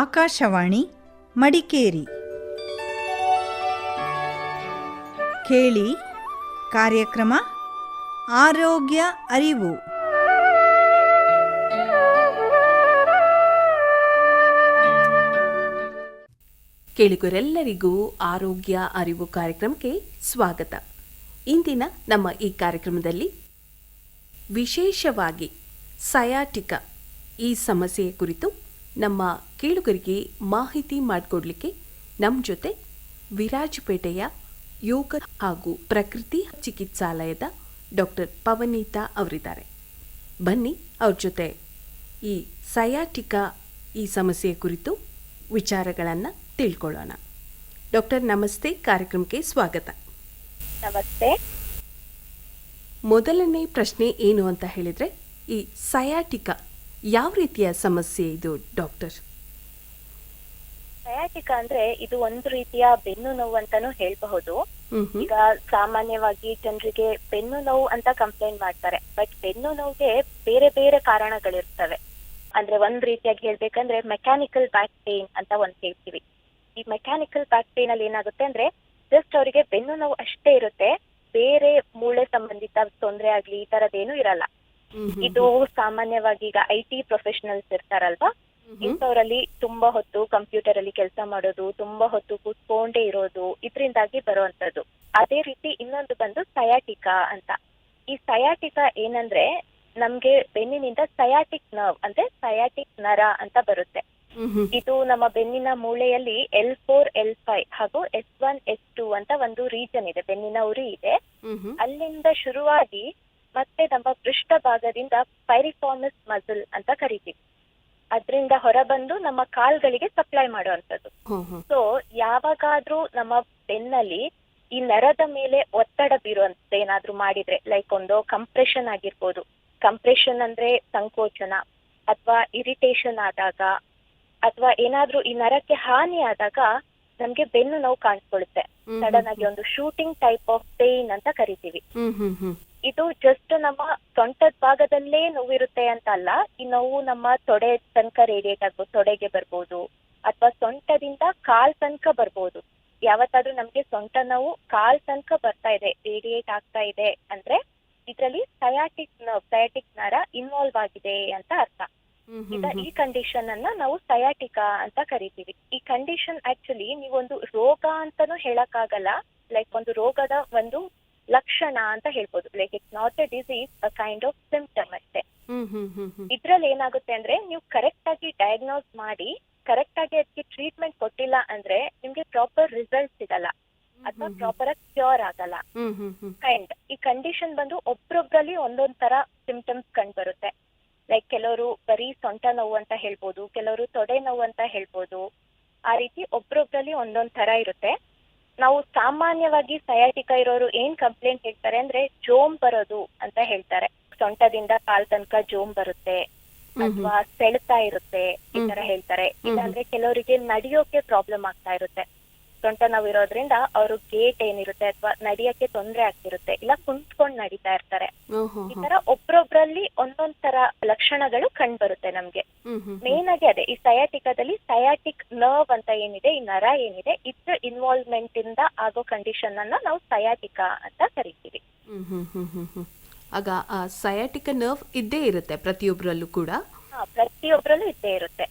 ಆಕಾಶವಾಣಿ, ಮಡಿಕೇರಿ. ಕೇಳಿ ಕಾರ್ಯಕ್ರಮ, ಆರೋಗ್ಯ ಅರಿವು. ಕೇಳಿಗರೆಲ್ಲರಿಗೂ ಆರೋಗ್ಯ ಅರಿವು ಕಾರ್ಯಕ್ರಮಕ್ಕೆ ಸ್ವಾಗತ. ಇಂದಿನ ನಮ್ಮ ಈ ಕಾರ್ಯಕ್ರಮದಲ್ಲಿ ವಿಶೇಷವಾಗಿ ಸಯಾಟಿಕ ಈ ಸಮಸ್ಯೆಯ ಕುರಿತು ನಮ್ಮ ಕೇಳುಗರಿಗೆ ಮಾಹಿತಿ ಮಾಡಿಕೊಡ್ಲಿಕ್ಕೆ ನಮ್ಮ ಜೊತೆ ವಿರಾಜಪೇಟೆಯ ಯೋಗ ಹಾಗೂ ಪ್ರಕೃತಿ ಚಿಕಿತ್ಸಾಲಯದ ಡಾಕ್ಟರ್ ಪವನೀತಾ ಅವರಿದ್ದಾರೆ. ಬನ್ನಿ ಅವ್ರ ಜೊತೆ ಈ ಸಯಾಟಿಕಾ ಈ ಸಮಸ್ಯೆ ಕುರಿತು ವಿಚಾರಗಳನ್ನು ತಿಳ್ಕೊಳ್ಳೋಣ. ಡಾಕ್ಟರ್ ನಮಸ್ತೆ ಕಾರ್ಯಕ್ರಮಕ್ಕೆ ಸ್ವಾಗತ. ನಮಸ್ತೆ. ಮೊದಲನೇ ಪ್ರಶ್ನೆ ಏನು ಅಂತ ಹೇಳಿದರೆ ಈ ಸಯಾಟಿಕಾ ಯಾವ ರೀತಿಯ ಸಮಸ್ಯೆ ಇದು ಡಾಕ್ಟರ್? ಸಯಾಟಿಕ ಅಂದ್ರೆ ಇದು ಒಂದು ರೀತಿಯ ಬೆನ್ನು ನೋವು ಅಂತಾನು ಹೇಳ್ಬಹುದು. ಈಗ ಸಾಮಾನ್ಯವಾಗಿ ಜನರಿಗೆ ಬೆನ್ನು ನೋವು ಅಂತ ಕಂಪ್ಲೇಂಟ್ ಮಾಡ್ತಾರೆ. ಬಟ್ ಬೆನ್ನು ನೋವಿಗೆ ಬೇರೆ ಬೇರೆ ಕಾರಣಗಳಿರ್ತವೆ. ಅಂದ್ರೆ ಒಂದ್ ರೀತಿಯಾಗಿ ಹೇಳ್ಬೇಕಂದ್ರೆ ಮೆಕ್ಯಾನಿಕಲ್ ಬ್ಯಾಕ್ ಪೇನ್ ಅಂತ ಒಂದ್ ಹೇಳ್ತೀವಿ. ಈ ಮೆಕ್ಯಾನಿಕಲ್ ಬ್ಯಾಕ್ ಪೇನ್ ಅಲ್ಲಿ ಏನಾಗುತ್ತೆ ಅಂದ್ರೆ ಜಸ್ಟ್ ಅವರಿಗೆ ಬೆನ್ನು ನೋವು ಅಷ್ಟೇ ಇರುತ್ತೆ. ಬೇರೆ ಮೂಳೆ ಸಂಬಂಧಿತ ತೊಂದರೆ ಆಗ್ಲಿ ಈ ತರದೇನು ಇರಲ್ಲ. ಇದು ಸಾಮಾನ್ಯವಾಗಿ ಈಗ ಐ ಟಿ ಪ್ರೊಫೆಷನಲ್ಸ್ ಇರ್ತಾರಲ್ವಾ. ಇಂಥವರಲ್ಲಿ ತುಂಬಾ ಹೊತ್ತು ಕಂಪ್ಯೂಟರ್ ಅಲ್ಲಿ ಕೆಲಸ ಮಾಡೋದು ತುಂಬಾ ಹೊತ್ತು ಕೂತ್ಕೊಂಡೇ ಇರೋದು ಇದರಿಂದಾಗಿ ಬರುವಂತದ್ದು ಅದೇ ರೀತಿ ಇನ್ನೊಂದು ಬಂದು ಸಯಾಟಿಕಾ ಅಂತ ಈ ಸಯಾಟಿಕಾ ಏನಂದ್ರೆ ನಮ್ಗೆ ಬೆನ್ನಿನಿಂದ ಸಯಾಟಿಕ್ ನರ್ವ್ ಅಂದ್ರೆ ಸಯಾಟಿಕ್ ನರ ಅಂತ ಬರುತ್ತೆ. ಇದು ನಮ್ಮ ಬೆನ್ನಿನ ಮೂಳೆಯಲ್ಲಿ ಎಲ್ ಫೋರ್ ಎಲ್ ಫೈವ್ ಹಾಗೂ ಎಸ್ ಒನ್ ಎಸ್ ಟೂ ಅಂತ ಒಂದು ರೀಜನ್ ಇದೆ ಬೆನ್ನಿನ ಉರಿ ಇದೆ. ಅಲ್ಲಿಂದ ಶುರುವಾಗಿ ಮತ್ತೆ ನಮ್ಮ ಪೃಷ್ಠ ಭಾಗದಿಂದ ಪೈರಿಫಾರ್ಮಸ್ ಮಸಲ್ ಅಂತ ಕರಿತೀವಿ. ಅದರಿಂದ ಹೊರಬಂದು ನಮ್ಮ ಕಾಲ್ಗಳಿಗೆ ಸಪ್ಲೈ ಮಾಡುವಂತದ್ದು. ಸೊ ಯಾವಾಗಾದ್ರೂ ನಮ್ಮ ಬೆನ್ನಲ್ಲಿ ಈ ನರದ ಮೇಲೆ ಒತ್ತಡ ಬೀರುವಂತ ಏನಾದ್ರೂ ಮಾಡಿದ್ರೆ ಲೈಕ್ ಒಂದು ಕಂಪ್ರೆಷನ್ ಆಗಿರ್ಬೋದು. ಕಂಪ್ರೆಷನ್ ಅಂದ್ರೆ ಸಂಕೋಚನ ಅಥವಾ ಇರಿಟೇಷನ್ ಆದಾಗ ಅಥವಾ ಏನಾದ್ರೂ ಈ ನರಕ್ಕೆ ಹಾನಿ ಆದಾಗ ನಮ್ಗೆ ಬೆನ್ನು ನೋವು ಕಾಣಿಸ್ಕೊಳ್ಳುತ್ತೆ. ಸಡನ್ ಆಗಿ ಒಂದು ಶೂಟಿಂಗ್ ಟೈಪ್ ಆಫ್ ಪೇನ್ ಅಂತ ಕರಿತೀವಿ. ಇದು ಜಸ್ಟ್ ನಮ್ಮ ಸೊಂಟದ ಭಾಗದಲ್ಲೇ ನೋವಿರುತ್ತೆ ಅಂತ ಅಲ್ಲ ಈ ನೋವು ನಮ್ಮ ತೊಡೆ ತನಕ ರೇಡಿಯೇಟ್ ಆಗ್ಬೋದು ತೊಡೆಗೆ ಬರ್ಬೋದು ಅಥವಾ ಸೊಂಟದಿಂದ ಕಾಲ್ ತನಕ ಬರ್ಬೋದು. ಯಾವತ್ತಾದ್ರೂ ನಮ್ಗೆ ಸೊಂಟ ನೋವು ಕಾಲ್ ತನಕ ಬರ್ತಾ ಇದೆ ರೇಡಿಯೇಟ್ ಆಗ್ತಾ ಇದೆ ಅಂದ್ರೆ ಇದ್ರಲ್ಲಿ ಸಯಾಟಿಕ್ ನರ್ವ್ ಸಯಾಟಿಕ್ ನರ ಇನ್ವಾಲ್ವ್ ಆಗಿದೆ ಅಂತ ಅರ್ಥ. ಈ ಕಂಡೀಷನ್ ಅನ್ನ ನಾವು ಸಯಾಟಿಕಾ ಅಂತ ಕರಿತೀವಿ. ಈ ಕಂಡೀಷನ್ ಆಕ್ಚುಲಿ ನೀವೊಂದು ರೋಗ ಅಂತಾನು ಹೇಳಕ್ಕಾಗಲ್ಲ ಲೈಕ್ ಒಂದು ರೋಗದ ಒಂದು ಲಕ್ಷಣ ಅಂತ ಹೇಳ್ಬೋದು. Like it's not a disease a kind of symptom ಅಷ್ಟೇ. ಇದ್ರಲ್ಲಿ ಏನಾಗುತ್ತೆ ಅಂದ್ರೆ ನೀವು ಕರೆಕ್ಟ್ ಆಗಿ ಡಯಾಗ್ನೋಸ್ ಮಾಡಿ ಕರೆಕ್ಟ್ ಆಗಿ ಅದಕ್ಕೆ ಟ್ರೀಟ್ಮೆಂಟ್ ಕೊಟ್ಟಿಲ್ಲ ಅಂದ್ರೆ ನಿಮ್ಗೆ ಪ್ರಾಪರ್ ರಿಸಲ್ಟ್ ಸಿಗಲ್ಲ. ಅಥವಾ ಪ್ರಾಪರ್ ಆಗಿ ಕ್ಯೂರ್ ಆಗಲ್ಲ. ಕೈಂಡ್ ಈ ಕಂಡೀಷನ್ ಬಂದು ಒಬ್ರೊಬ್ರಲ್ಲಿ ಒಂದೊಂದ್ ತರ ಸಿಂಪ್ಟಮ್ಸ್ ಕಂಡು ಬರುತ್ತೆ ಲೈಕ್ ಕೆಲವರು ಬರೀ ಸೊಂಟ ನೋವು ಅಂತ ಹೇಳ್ಬೋದು ಕೆಲವರು ತೊಡೆ ನೋವು ಅಂತ ಹೇಳ್ಬೋದು. ಆ ರೀತಿ ಒಬ್ರೊಬ್ರಲ್ಲಿ ಒಂದೊಂದ್ ತರ ಇರುತ್ತೆ. ನಾವು ಸಾಮಾನ್ಯವಾಗಿ ಸಯಾಟಿಕ ಇರೋರು ಏನ್ ಕಂಪ್ಲೇಂಟ್ ಹೇಳ್ತಾರೆ ಅಂದ್ರೆ ಜೋಮ್ ಬರೋದು ಅಂತ ಹೇಳ್ತಾರೆ. ಸೊಂಟದಿಂದ ಕಾಲ್ ತನಕ ಜೋಮ್ ಬರುತ್ತೆ. ಅಥವಾ ಸೆಳ್ತಾ ಇರುತ್ತೆ ಈ ತರ ಹೇಳ್ತಾರೆ. ಇಲ್ಲಾಂದ್ರೆ ಕೆಲವರಿಗೆ ನಡೆಯೋಕೆ ಪ್ರಾಬ್ಲಮ್ ಆಗ್ತಾ ಇರುತ್ತೆ. ಸೊಂಟ ನೋವು ಇರೋದ್ರಿಂದ ಅವರು ಗೇಟ್ ಏನಿರುತ್ತೆ ಅಥವಾ ನಡಿಯಕ್ಕೆ ತೊಂದರೆ ಆಗ್ತಿರುತ್ತೆ. ಇಲ್ಲ ಕುಂತ್ಕೊಂಡ್ ನಡೀತಾ ಇರ್ತಾರೆ. ಈ ತರ ಒಬ್ರೊಬ್ರಲ್ಲಿ ಒಂದೊಂದ್ ತರ ಲಕ್ಷಣಗಳು ಕಂಡು ಬರುತ್ತೆ ನಮ್ಗೆ. ಮೇನ್ ಆಗಿ ಅದೇ ಈ ಸಯಾಟಿಕದಲ್ಲಿ ಸಯಾಟಿಕ್ ನರ್ವ್ ಅಂತ ಏನಿದೆ ಈ ನರ ಏನಿದೆ ಇದ್ರ ಇನ್ವಾಲ್ವ್ಮೆಂಟ್ ಇಂದ ಆಗೋ ಕಂಡೀಷನ್ ಅನ್ನ ನಾವು ಸಯಾಟಿಕಾ ಅಂತ ಕರಿತೀವಿ. ಆಗ ಸಯಾಟಿಕ ನರ್ವ್ ಇದ್ದೇ ಇರುತ್ತೆ ಪ್ರತಿಯೊಬ್ಬರಲ್ಲೂ ಕೂಡ? ಹಾ ಪ್ರತಿಯೊಬ್ರಲ್ಲೂ ಇದ್ದೇ ಇರುತ್ತೆ.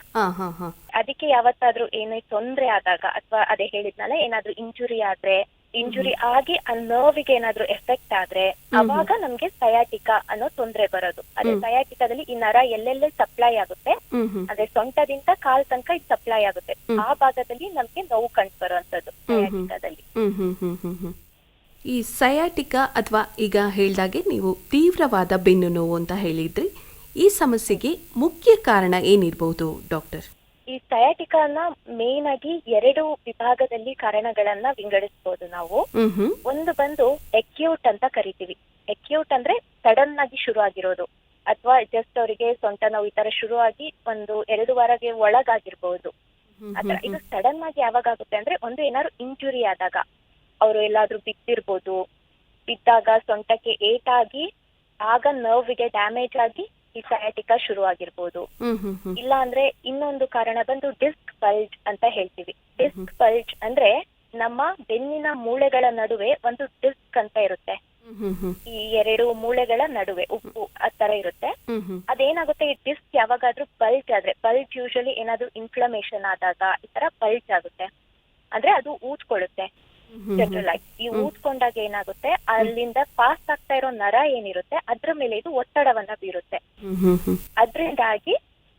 ಅದಕ್ಕೆ ಯಾವತ್ತಾದ್ರೂ ಏನೇ ತೊಂದ್ರೆ ಆದಾಗ ಅಥವಾ ಅದೇ ಹೇಳಿದ್ನಲ್ಲ ಏನಾದ್ರೂ ಇಂಜುರಿ ಆದ್ರೆ ಇಂಜುರಿ ಆಗಿ ಆ ನರ್ವಿಗೆ ಏನಾದ್ರೂ ಎಫೆಕ್ಟ್ ಆದ್ರೆ ಅವಾಗ ನಮ್ಗೆ ಸಯಾಟಿಕಾ ಅನ್ನೋ ತೊಂದ್ರೆ ಬರೋದು. ಅದೇ ಸಯಾಟಿಕಾದಲ್ಲಿ ಈ ನರ ಎಲ್ಲೆಲ್ಲೇ ಸಪ್ಲೈ ಆಗುತ್ತೆ ಅದೇ ಸೊಂಟದಿಂದ ಕಾಲ್ ತನಕ ಇದು ಸಪ್ಲೈ ಆಗುತ್ತೆ. ಆ ಭಾಗದಲ್ಲಿ ನಮ್ಗೆ ನೋವು ಕಂಡು ಬರುವಂತದ್ದು ಸಯಾಟಿಕಾದಲ್ಲಿ. ಈ ಸಯಾಟಿಕಾ ಅಥವಾ ಈಗ ಹೇಳ್ದಾಗೆ ನೀವು ತೀವ್ರವಾದ ಬೆನ್ನು ನೋವು ಅಂತ ಹೇಳಿದ್ರಿ. ಈ ಸಮಸ್ಯೆಗೆ ಮುಖ್ಯ ಕಾರಣ ಏನಿರಬಹುದು ಡಾಕ್ಟರ್? ಈ ಸಯಾಟಿಕಾನ ಮೇನ್ ಆಗಿ ಎರಡು ವಿಭಾಗದಲ್ಲಿ ಕಾರಣಗಳನ್ನ ವಿಂಗಡಿಸಬಹುದು ನಾವು. ಒಂದು ಬಂದು ಎಕ್ಯೂಟ್ ಅಂತ ಕರಿತೀವಿ. ಎಕ್ಯೂಟ್ ಅಂದ್ರೆ ಸಡನ್ ಆಗಿ ಶುರು ಆಗಿರೋದು ಅಥವಾ ಜಸ್ಟ್ ಅವರಿಗೆ ಸೊಂಟ ನೋವು ಈ ತರ ಶುರು ಆಗಿ ಒಂದು ಎರಡು ವಾರಗೆ ಒಳಗಾಗಿರ್ಬಹುದು ಆತರ ಇದು ಸಡನ್ ಆಗಿ ಯಾವಾಗ ಆಗುತ್ತೆ ಅಂದ್ರೆ ಒಂದು ಏನಾದ್ರು ಇಂಜುರಿ ಆದಾಗ. ಅವರು ಎಲ್ಲಾದ್ರೂ ಬಿದ್ದಿರ್ಬೋದು. ಬಿದ್ದಾಗ ಸೊಂಟಕ್ಕೆ ಏಟಾಗಿ ಆಗ ನರ್ವ್ಗೆ ಡ್ಯಾಮೇಜ್ ಆಗಿ ಈ ಸಯಾಟಿಕಾ ಶುರು ಆಗಿರ್ಬೋದು ಇಲ್ಲ ಅಂದ್ರೆ ಇನ್ನೊಂದು ಕಾರಣ ಬಂದು ಡಿಸ್ಕ್ ಪಲ್ಜ್ ಅಂತ ಹೇಳ್ತೀವಿ. ಡಿಸ್ಕ್ ಪಲ್ಜ್ ಅಂದ್ರೆ ನಮ್ಮ ಬೆನ್ನಿನ ಮೂಳೆಗಳ ನಡುವೆ ಒಂದು ಡಿಸ್ಕ್ ಅಂತ ಇರುತ್ತೆ. ಈ ಎರಡು ಮೂಳೆಗಳ ನಡುವೆ ಉಪ್ಪು ಆ ತರ ಇರುತ್ತೆ. ಅದೇನಾಗುತ್ತೆ ಈ ಡಿಸ್ಕ್ ಯಾವಾಗಾದ್ರೂ ಪಲ್ಜ್ ಆದ್ರೆ ಪಲ್ಟ್ ಯೂಶಲಿ ಏನಾದ್ರೂ ಇನ್ಫ್ಲಮೇಷನ್ ಆದಾಗ ಈ ತರ ಪಲ್ಜ್ ಆಗುತ್ತೆ. ಅಂದ್ರೆ ಅದು ಊದ್ಕೊಳ್ಳುತ್ತೆ. ಜನರಲ್ ಆಗಿ. ಈ ಊದ್ಕೊಂಡಾಗ ಏನಾಗುತ್ತೆ? ಅಲ್ಲಿಂದ ಪಾಸ್ ಆಗ್ತಾ ಇರೋ ನರ ಏನಿರುತ್ತೆ ಅದ್ರ ಮೇಲೆ ಇದು ಒತ್ತಡವನ್ನ ಬೀರುತ್ತೆ. ಅದ್ರಿಂದಾಗಿ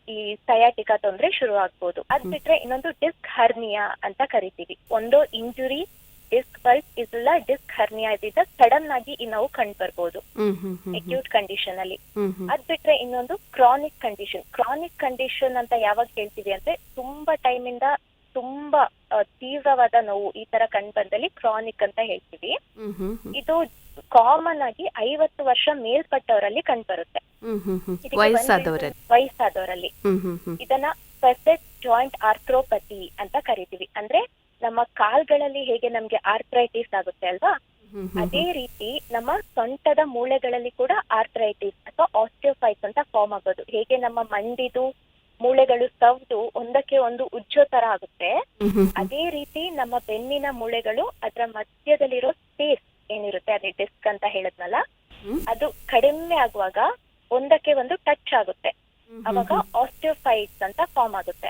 ಈ ಸಯಾಟಿಕಾ ತೊಂದ್ರೆ ಶುರು ಆಗ್ಬೋದು ಅದ್ ಬಿಟ್ರೆ ಇನ್ನೊಂದು ಡಿಸ್ಕ್ ಹರ್ನಿಯಾ ಅಂತ ಕರಿತೀವಿ. ಒಂದು ಇಂಜುರಿ ಡಿಸ್ಕ್ ಬಲ್ಸ್ ಇಲ್ಲ ಡಿಸ್ಕ್ ಹರ್ನಿಯಾ ಇದ್ದಿದ್ದ ಸಡನ್ ಆಗಿ ಈ ನೋವು ಕಂಡು ಬರ್ಬೋದು ಅಕ್ಯೂಟ್ ಕಂಡೀಷನ್ ಅಲ್ಲಿ. ಅದ್ ಬಿಟ್ರೆ ಇನ್ನೊಂದು ಕ್ರಾನಿಕ್ ಕಂಡೀಷನ್ ಕ್ರಾನಿಕ್ ಕಂಡೀಷನ್ ಅಂತ ಯಾವಾಗ ಹೇಳ್ತೀವಿ ಅಂದ್ರೆ ತುಂಬಾ ಟೈಮ್ ಇಂದ ತುಂಬಾ ತೀವ್ರವಾದ ನೋವು ಈ ತರ ಕಂಡು ಬಂದಲ್ಲಿ ಕ್ರಾನಿಕ್ ಅಂತ ಹೇಳ್ತೀವಿ. ಇದು ಕಾಮನ್ ಆಗಿ ಐವತ್ತು ವರ್ಷ ಮೇಲ್ಪಟ್ಟವರಲ್ಲಿ ಕಂಡು ಬರುತ್ತೆ ವಯಸ್ಸಾದವರಲ್ಲಿ. ಇದನ್ನ ಪರ್ಫೆಕ್ಟ್ ಜಾಯಿಂಟ್ ಆರ್ಥ್ರೋಪತಿ ಅಂತ ಕರಿತೀವಿ. ಅಂದ್ರೆ ನಮ್ಮ ಕಾಲ್ಗಳಲ್ಲಿ ಹೇಗೆ ನಮ್ಗೆ ಆರ್ಥ್ರೈಟಿಸ್ ಆಗುತ್ತೆ ಅಲ್ವಾ? ಅದೇ ರೀತಿ ನಮ್ಮ ಸೊಂಟದ ಮೂಳೆಗಳಲ್ಲಿ ಕೂಡ ಆರ್ಥ್ರೈಟಿಸ್ ಅಥವಾ ಆಸ್ಟಿಯೋಫೈಟ್ಸ್ ಅಂತ ಫಾರ್ಮ್ ಆಗೋದು. ಹೇಗೆ ನಮ್ಮ ಮಂಡಿದು ಮೂಳೆಗಳು ಸವ್ದು ಒಂದಕ್ಕೆ ಒಂದು ಉಜ್ಜೋ ತರ ಆಗುತ್ತೆ. ಅದೇ ರೀತಿ ನಮ್ಮ ಬೆನ್ನಿನ ಮೂಳೆಗಳು ಅದರ ಮಧ್ಯದಲ್ಲಿರೋ ಸ್ಪೇಸ್ ಏನಿರುತ್ತೆ ಅದೇ ಡಿಸ್ಕ್ ಅಂತ ಹೇಳದ್ನಲ್ಲ ಅದು ಕಡಿಮೆ ಆಗುವಾಗ ಒಂದಕ್ಕೆ ಒಂದು ಟಚ್ ಆಗುತ್ತೆ. ಅವಾಗ ಆಸ್ಟಿಯೋಫೈಟ್ಸ್ ಅಂತ ಫಾರ್ಮ್ ಆಗುತ್ತೆ.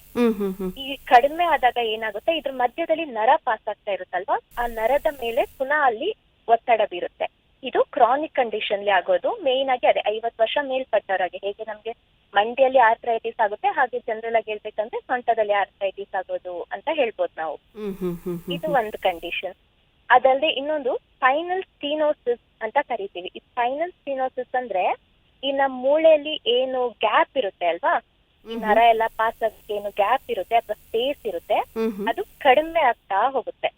ಈ ಕಡಿಮೆ ಆದಾಗ ಏನಾಗುತ್ತೆ ಇದ್ರ ಮಧ್ಯದಲ್ಲಿ ನರ ಪಾಸ್ ಆಗ್ತಾ ಇರುತ್ತಲ್ವಾ ಆ ನರದ ಮೇಲೆ ಪುನಃ ಅಲ್ಲಿ ಒತ್ತಡ ಬೀರುತ್ತೆ. ಇದು ಕ್ರಾನಿಕ್ ಕಂಡೀಷನ್ ಆಗೋದು. ಮೇನ್ ಆಗಿ ಅದೇ ಐವತ್ ವರ್ಷ ಮೇಲ್ಪಟ್ಟವರಾಗಿ ಹೇಗೆ ನಮ್ಗೆ ಮಂಡಿಯಲ್ಲಿ ಆರ್ಥ್ರೈಟಿಸ್ ಆಗುತ್ತೆ ಹಾಗೆ ಜನರಲ್ ಆಗಿ ಹೇಳ್ಬೇಕಂದ್ರೆ ಸೊಂಟದಲ್ಲಿ ಆರ್ಥ್ರೈಟಿಸ್ ಆಗೋದು ಅಂತ ಹೇಳ್ಬೋದು ನಾವು. ಇದು ಒಂದು ಕಂಡೀಷನ್ ಅದಲ್ಲದೆ ಇನ್ನೊಂದು ಸ್ಪೈನಲ್ ಸ್ಟೀನೋಸಿಸ್ ಅಂತ ಕರಿತೀವಿ. ಈ ಸ್ಪೈನಲ್ ಸ್ಟೀನೋಸಿಸ್ ಅಂದ್ರೆ ಈ ನಮ್ಮ ಮೂಳೆಯಲ್ಲಿ ಏನು ಗ್ಯಾಪ್ ಇರುತ್ತೆ ಅಲ್ವಾ? ಈ ನರ ಎಲ್ಲ ಪಾಸ್ ಆಗಕ್ಕೆ ಏನು ಗ್ಯಾಪ್ ಇರುತ್ತೆ ಅಥವಾ ಸ್ಪೇಸ್ ಇರುತ್ತೆ ಅದು ಕಡಿಮೆ ಆಗ್ತಾ ಹೋಗುತ್ತೆ.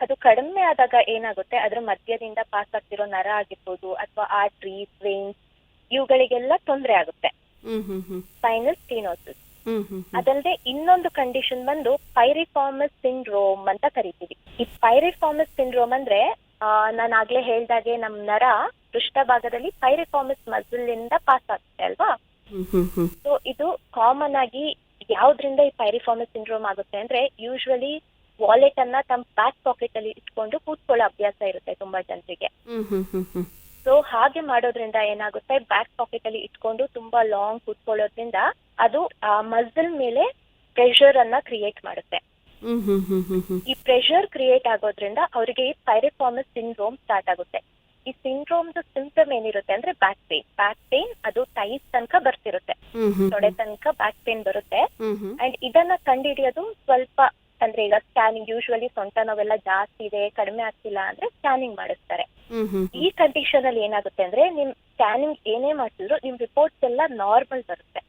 ಅದು ಕಡಿಮೆ ಆದಾಗ ಏನಾಗುತ್ತೆ? ಅದ್ರ ಮಧ್ಯದಿಂದ ಪಾಸ್ ಆಗ್ತಿರೋ ನರ ಆಗಿರ್ಬೋದು ಅಥವಾ ಆರ್ಟ್ರೀಸ್ ವೇನ್ಸ್ ಇವುಗಳಿಗೆಲ್ಲ ತೊಂದರೆ ಆಗುತ್ತೆ. Spinal stenosis hmm hmm hmm. ಅದಲ್ಲದೆ ಇನ್ನೊಂದು ಕಂಡೀಷನ್ ಬಂದು ಪೈರಿಫಾರ್ಮಸ್ ಸಿಂಡ್ರೋಮ್ ಅಂತ ಕರಿತೀವಿ. ಈ ಪೈರಿಫಾರ್ಮಸ್ ಸಿಂಡ್ರೋಮ್ ಅಂದ್ರೆ ನಾನು ಆಗ್ಲೇ ಹೇಳ್ದಾಗೆ ನಮ್ ನರ ಪೃಷ್ಠಭಾಗದಲ್ಲಿ ಪೈರಿಫಾರ್ಮಸ್ ಮಸಲ್ ಇಂದ ಪಾಸ್ ಆಗುತ್ತೆ ಅಲ್ವಾ? ಹ್ಮ್ ಹ್ಮ್ ಹ್ಮ್. ಸೊ ಇದು ಕಾಮನ್ ಆಗಿ ಯಾವ್ದ್ರಿಂದ ಈ ಪೈರಿಫಾರ್ಮಸ್ ಸಿಂಡ್ರೋಮ್ ಆಗುತ್ತೆ ಅಂದ್ರೆ ಯೂಶುವಲಿ ವಾಲೆಟ್ ಅನ್ನ ತಮ್ಮ ಬ್ಯಾಕ್ ಪಾಕೆಟ್ ಅಲ್ಲಿ ಇಟ್ಕೊಂಡು ಕೂತ್ಕೊಳ್ಳೋ ಅಭ್ಯಾಸ ಇರುತ್ತೆ ತುಂಬಾ ಜನರಿಗೆ. ಸೊ ಹಾಗೆ ಮಾಡೋದ್ರಿಂದ ಏನಾಗುತ್ತೆ? ಬ್ಯಾಕ್ ಪಾಕೆಟ್ ಅಲ್ಲಿ ಇಟ್ಕೊಂಡು ತುಂಬಾ ಲಾಂಗ್ ಕುತ್ಕೊಳ್ಳೋದ್ರಿಂದ ಅದು ಆ ಮಸಲ್ ಮೇಲೆ ಪ್ರೆಷರ್ ಅನ್ನ ಕ್ರಿಯೇಟ್ ಮಾಡುತ್ತೆ. ಈ ಪ್ರೆಷರ್ ಕ್ರಿಯೇಟ್ ಆಗೋದ್ರಿಂದ ಅವರಿಗೆ ಈ ಪೈರಿಫಾರ್ಮಸ್ ಸಿಂಡ್ರೋಮ್ ಸ್ಟಾರ್ಟ್ ಆಗುತ್ತೆ. ಈ ಸಿಂಡ್ರೋಮ್ ಸಿಂಪ್ಟಮ್ ಏನಿರುತ್ತೆ ಅಂದ್ರೆ ಬ್ಯಾಕ್ ಪೇನ್ ಬ್ಯಾಕ್ ಪೇನ್ ಅದು ಟೈಸ್ ತನಕ ಬರ್ತಿರುತ್ತೆ. ತೊಡೆ ತನಕ ಬ್ಯಾಕ್ ಪೇನ್ ಬರುತ್ತೆ. ಅಂಡ್ ಇದನ್ನ ಕಂಡುಹಿಡಿಯೋದು ಸ್ವಲ್ಪ ಅಂದ್ರೆ ಈಗ ಸ್ಕ್ಯಾನಿಂಗ್ ಯೂಶುವಲಿ ಸೊಂಟ ನೋವೆಲ್ಲ ಜಾಸ್ತಿ ಇದೆ ಕಡಿಮೆ ಆಗ್ತಿಲ್ಲ ಅಂದ್ರೆ ಸ್ಕ್ಯಾನಿಂಗ್ ಮಾಡಿಸ್ತಾರೆ. ಈ ಕಂಡೀಷನ್ ಅಲ್ಲಿ ಏನಾಗುತ್ತೆ ಅಂದ್ರೆ ನಿಮ್ ಸ್ಕ್ಯಾನಿಂಗ್ ಏನೇ ಮಾಡ್ತಿದ್ರು ನಿಮ್ ರಿಪೋರ್ಟ್ಸ್ ಎಲ್ಲ ನಾರ್ಮಲ್ ಬರುತ್ತೆ.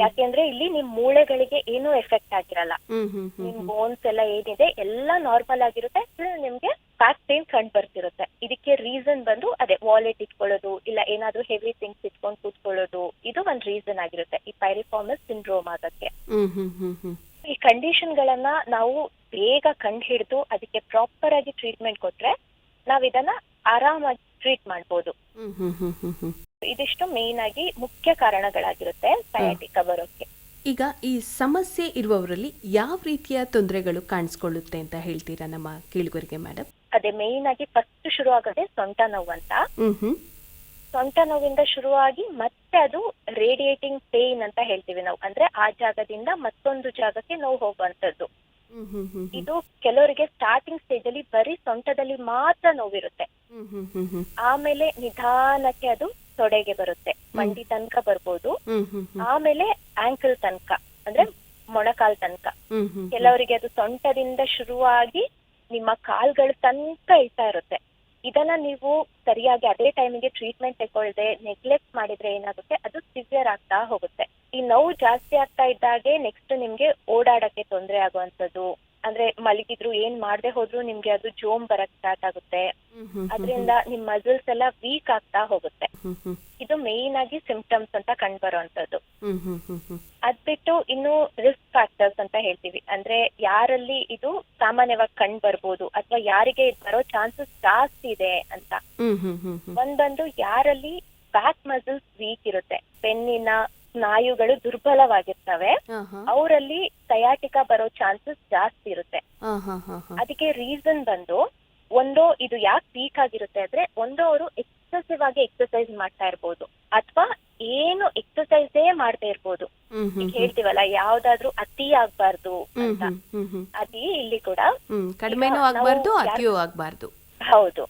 ಯಾಕೆಂದ್ರೆ ಇಲ್ಲಿ ನಿಮ್ ಮೂಳೆಗಳಿಗೆ ಏನೂ ಎಫೆಕ್ಟ್ ಆಗಿರಲ್ಲ. ನಿಮ್ ಬೋನ್ಸ್ ಎಲ್ಲ ಏನಿದೆ ಎಲ್ಲ ನಾರ್ಮಲ್ ಆಗಿರುತ್ತೆ ನಿಮ್ಗೆ ಬ್ಯಾಕ್ ಪೇನ್ ಕಂಡು ಬರ್ತಿರುತ್ತೆ. ಇದಕ್ಕೆ ರೀಸನ್ ಬಂದು ಅದೇ ವಾಲೆಟ್ ಇಟ್ಕೊಳ್ಳೋದು ಇಲ್ಲ ಏನಾದ್ರೂ ಹೆವಿ ಥಿಂಗ್ಸ್ ಇಟ್ಕೊಂಡು ಕೂತ್ಕೊಳ್ಳೋದು ಇದು ಒಂದ್ ರೀಸನ್ ಆಗಿರುತ್ತೆ. ಈ ಪೈರಿಫಾರ್ಮಸ್ ಸಿಂಡ್ರೋಮ್ ಆಗಕ್ಕೆ ಹ್ಮ್ ಹ್ಮ್ ಹ್ಮ್ ಹ್ಮ್ ಈ ಕಂಡೀಷನ್ ಗಳನ್ನ ನಾವು ಬೇಗ ಕಂಡು ಹಿಡಿದು ಅದಕ್ಕೆ ಪ್ರಾಪರ್ ಆಗಿ ಟ್ರೀಟ್ಮೆಂಟ್ ಕೊಟ್ರೆ ನಾವ್ ಇದನ್ನ ಆರಾಮಾಗಿ ಟ್ರೀಟ್ ಮಾಡ್ಬೋದು. ಹ್ಮ್ ಹ್ಮ್ ಹ್ಮ್ ಹ್ಮ್ ಹ್ಮ್ ಇದಿಷ್ಟು ಮೇನ್ ಆಗಿ ಮುಖ್ಯ ಕಾರಣಗಳಾಗಿರುತ್ತೆ ಸಯಾಟಿಕಾ ಬರೋಕೆ ಈಗ ಈ ಸಮಸ್ಯೆ ಇರುವವರಲ್ಲಿ ಯಾವ ರೀತಿಯ ತೊಂದರೆಗಳು ಕಾಣಿಸ್ಕೊಳ್ಳುತ್ತೆ ಅಂತ ಹೇಳ್ತೀರಾ ನಮ್ಮ ಕೇಳುಗರಿಗೆ ಮೇಡಮ್ ಅದೇ ಮೇನ್ ಆಗಿ ಫಸ್ಟ್ ಶುರು ಆಗೋದೇ ಸೊಂಟ ನೋವು ಅಂತ. ಸೊಂಟ ನೋವಿಂದ ಶುರುವಾಗಿ ಮತ್ತೆ ಅದು ರೇಡಿಯೇಟಿಂಗ್ ಪೇನ್ ಅಂತ ಹೇಳ್ತೀವಿ ನಾವು. ಅಂದ್ರೆ ಆ ಜಾಗದಿಂದ ಮತ್ತೊಂದು ಜಾಗಕ್ಕೆ ನೋವು ಹೋಗುವಂತದ್ದು ಇದು ಕೆಲವರಿಗೆ ಸ್ಟಾರ್ಟಿಂಗ್ ಸ್ಟೇಜ್ ಅಲ್ಲಿ ಬರೀ ಸೊಂಟದಲ್ಲಿ ಮಾತ್ರ ನೋವಿರುತ್ತೆ. ಆಮೇಲೆ ನಿಧಾನಕ್ಕೆ ಅದು ತೊಡೆಗೆ ಬರುತ್ತೆ. ಮಂಡಿ ತನಕ ಬರ್ಬೋದು. ಆಮೇಲೆ ಆಂಕಲ್ ತನಕ. ಅಂದ್ರೆ ಮೊಣಕಾಲ್ ತನಕ. ಕೆಲವರಿಗೆ ಅದು ಸೊಂಟದಿಂದ ಶುರುವಾಗಿ ನಿಮ್ಮ ಕಾಲ್ಗಳ ತನಕ ಇಳ್ತಾ ಇರುತ್ತೆ. ಇದನ್ನ ನೀವು ಸರಿಯಾಗಿ ಅದೇ ಟೈಮಿಗೆ ಟ್ರೀಟ್ಮೆಂಟ್ ತಗೊಳ್ಳದೆ ನೆಗ್ಲೆಕ್ಟ್ ಮಾಡಿದ್ರೆ ಏನಾಗುತ್ತೆ? ಅದು ಸಿವಿಯರ್ ಆಗ್ತಾ ಹೋಗುತ್ತೆ. ಈ ನೋವು ಜಾಸ್ತಿ ಆಗ್ತಾ ಇದ್ದಾಗೆ ನೆಕ್ಸ್ಟ್ ನಿಮ್ಗೆ ಓಡಾಡಕ್ಕೆ ತೊಂದರೆ ಆಗುವಂತದ್ದು ಅಂದ್ರೆ ಮಲಗಿದ್ರು ಏನ್ ಮಾಡದೆ ಹೋದ್ರು ನಿಮ್ಗೆ ಅದು ಜೋಮ್ ಬರಕ್ ಸ್ಟಾರ್ಟ್ ಆಗುತ್ತೆ. ಅದರಿಂದ ನಿಮ್ ಮಸಲ್ಸ್ ಎಲ್ಲ ವೀಕ್ ಆಗ್ತಾ ಹೋಗುತ್ತೆ. ಇದು ಮೇನ್ ಆಗಿ ಸಿಂಪ್ಟಮ್ಸ್ ಅಂತ ಕಂಡು ಬರುವಂತದ್ದು ಅದ್ ಬಿಟ್ಟು ಇನ್ನು ರಿಸ್ಕ್ ಫ್ಯಾಕ್ಟರ್ಸ್ ಅಂತ ಹೇಳ್ತೀವಿ. ಅಂದ್ರೆ ಯಾರಲ್ಲಿ ಇದು ಸಾಮಾನ್ಯವಾಗಿ ಕಂಡು ಬರ್ಬೋದು ಅಥವಾ ಯಾರಿಗೆ ಇದು ಬರೋ ಚಾನ್ಸಸ್ ಜಾಸ್ತಿ ಇದೆ ಅಂತ. ಒಂದ್ ಬಂದು ಯಾರಲ್ಲಿ ಬ್ಯಾಕ್ ಮಸಲ್ಸ್ ವೀಕ್ ಇರುತ್ತೆ. ಬೆನ್ನಿನ ಸ್ನಾಯುಗಳು ದುರ್ಬಲವಾಗಿರ್ತವೆ. ಅವರಲ್ಲಿ ಸಯಾಟಿಕ ಬರೋ ಚಾನ್ಸಸ್ ಜಾಸ್ತಿ ಇರುತ್ತೆ. ಅದಕ್ಕೆ ರೀಸನ್ ಬಂದು ಒಂದು ಇದು ಯಾಕೆ ವೀಕ್ ಆಗಿರುತ್ತೆ ಅಂದ್ರೆ ಒಂದೋ ಅವರು ಎಕ್ಸಸಿವ್ ಆಗಿ ಎಕ್ಸರ್ಸೈಸ್ ಮಾಡ್ತಾ ಇರ್ಬೋದು. ಅಥವಾ ಏನು ಎಕ್ಸರ್ಸೈಸೇ ಮಾಡ್ತಾ ಇರ್ಬೋದು. ಹೇಳ್ತೀವಲ್ಲ ಯಾವ್ದಾದ್ರು ಅತಿ ಆಗ್ಬಾರ್ದು ಅಂತ. ಅತಿ ಇಲ್ಲಿ ಕೂಡ ಕಡಿಮೆನೂ ಆಗ್ಬಾರ್ದು ಅತಿಯೂ ಆಗ್ಬಾರ್ದು. ಹೌದು.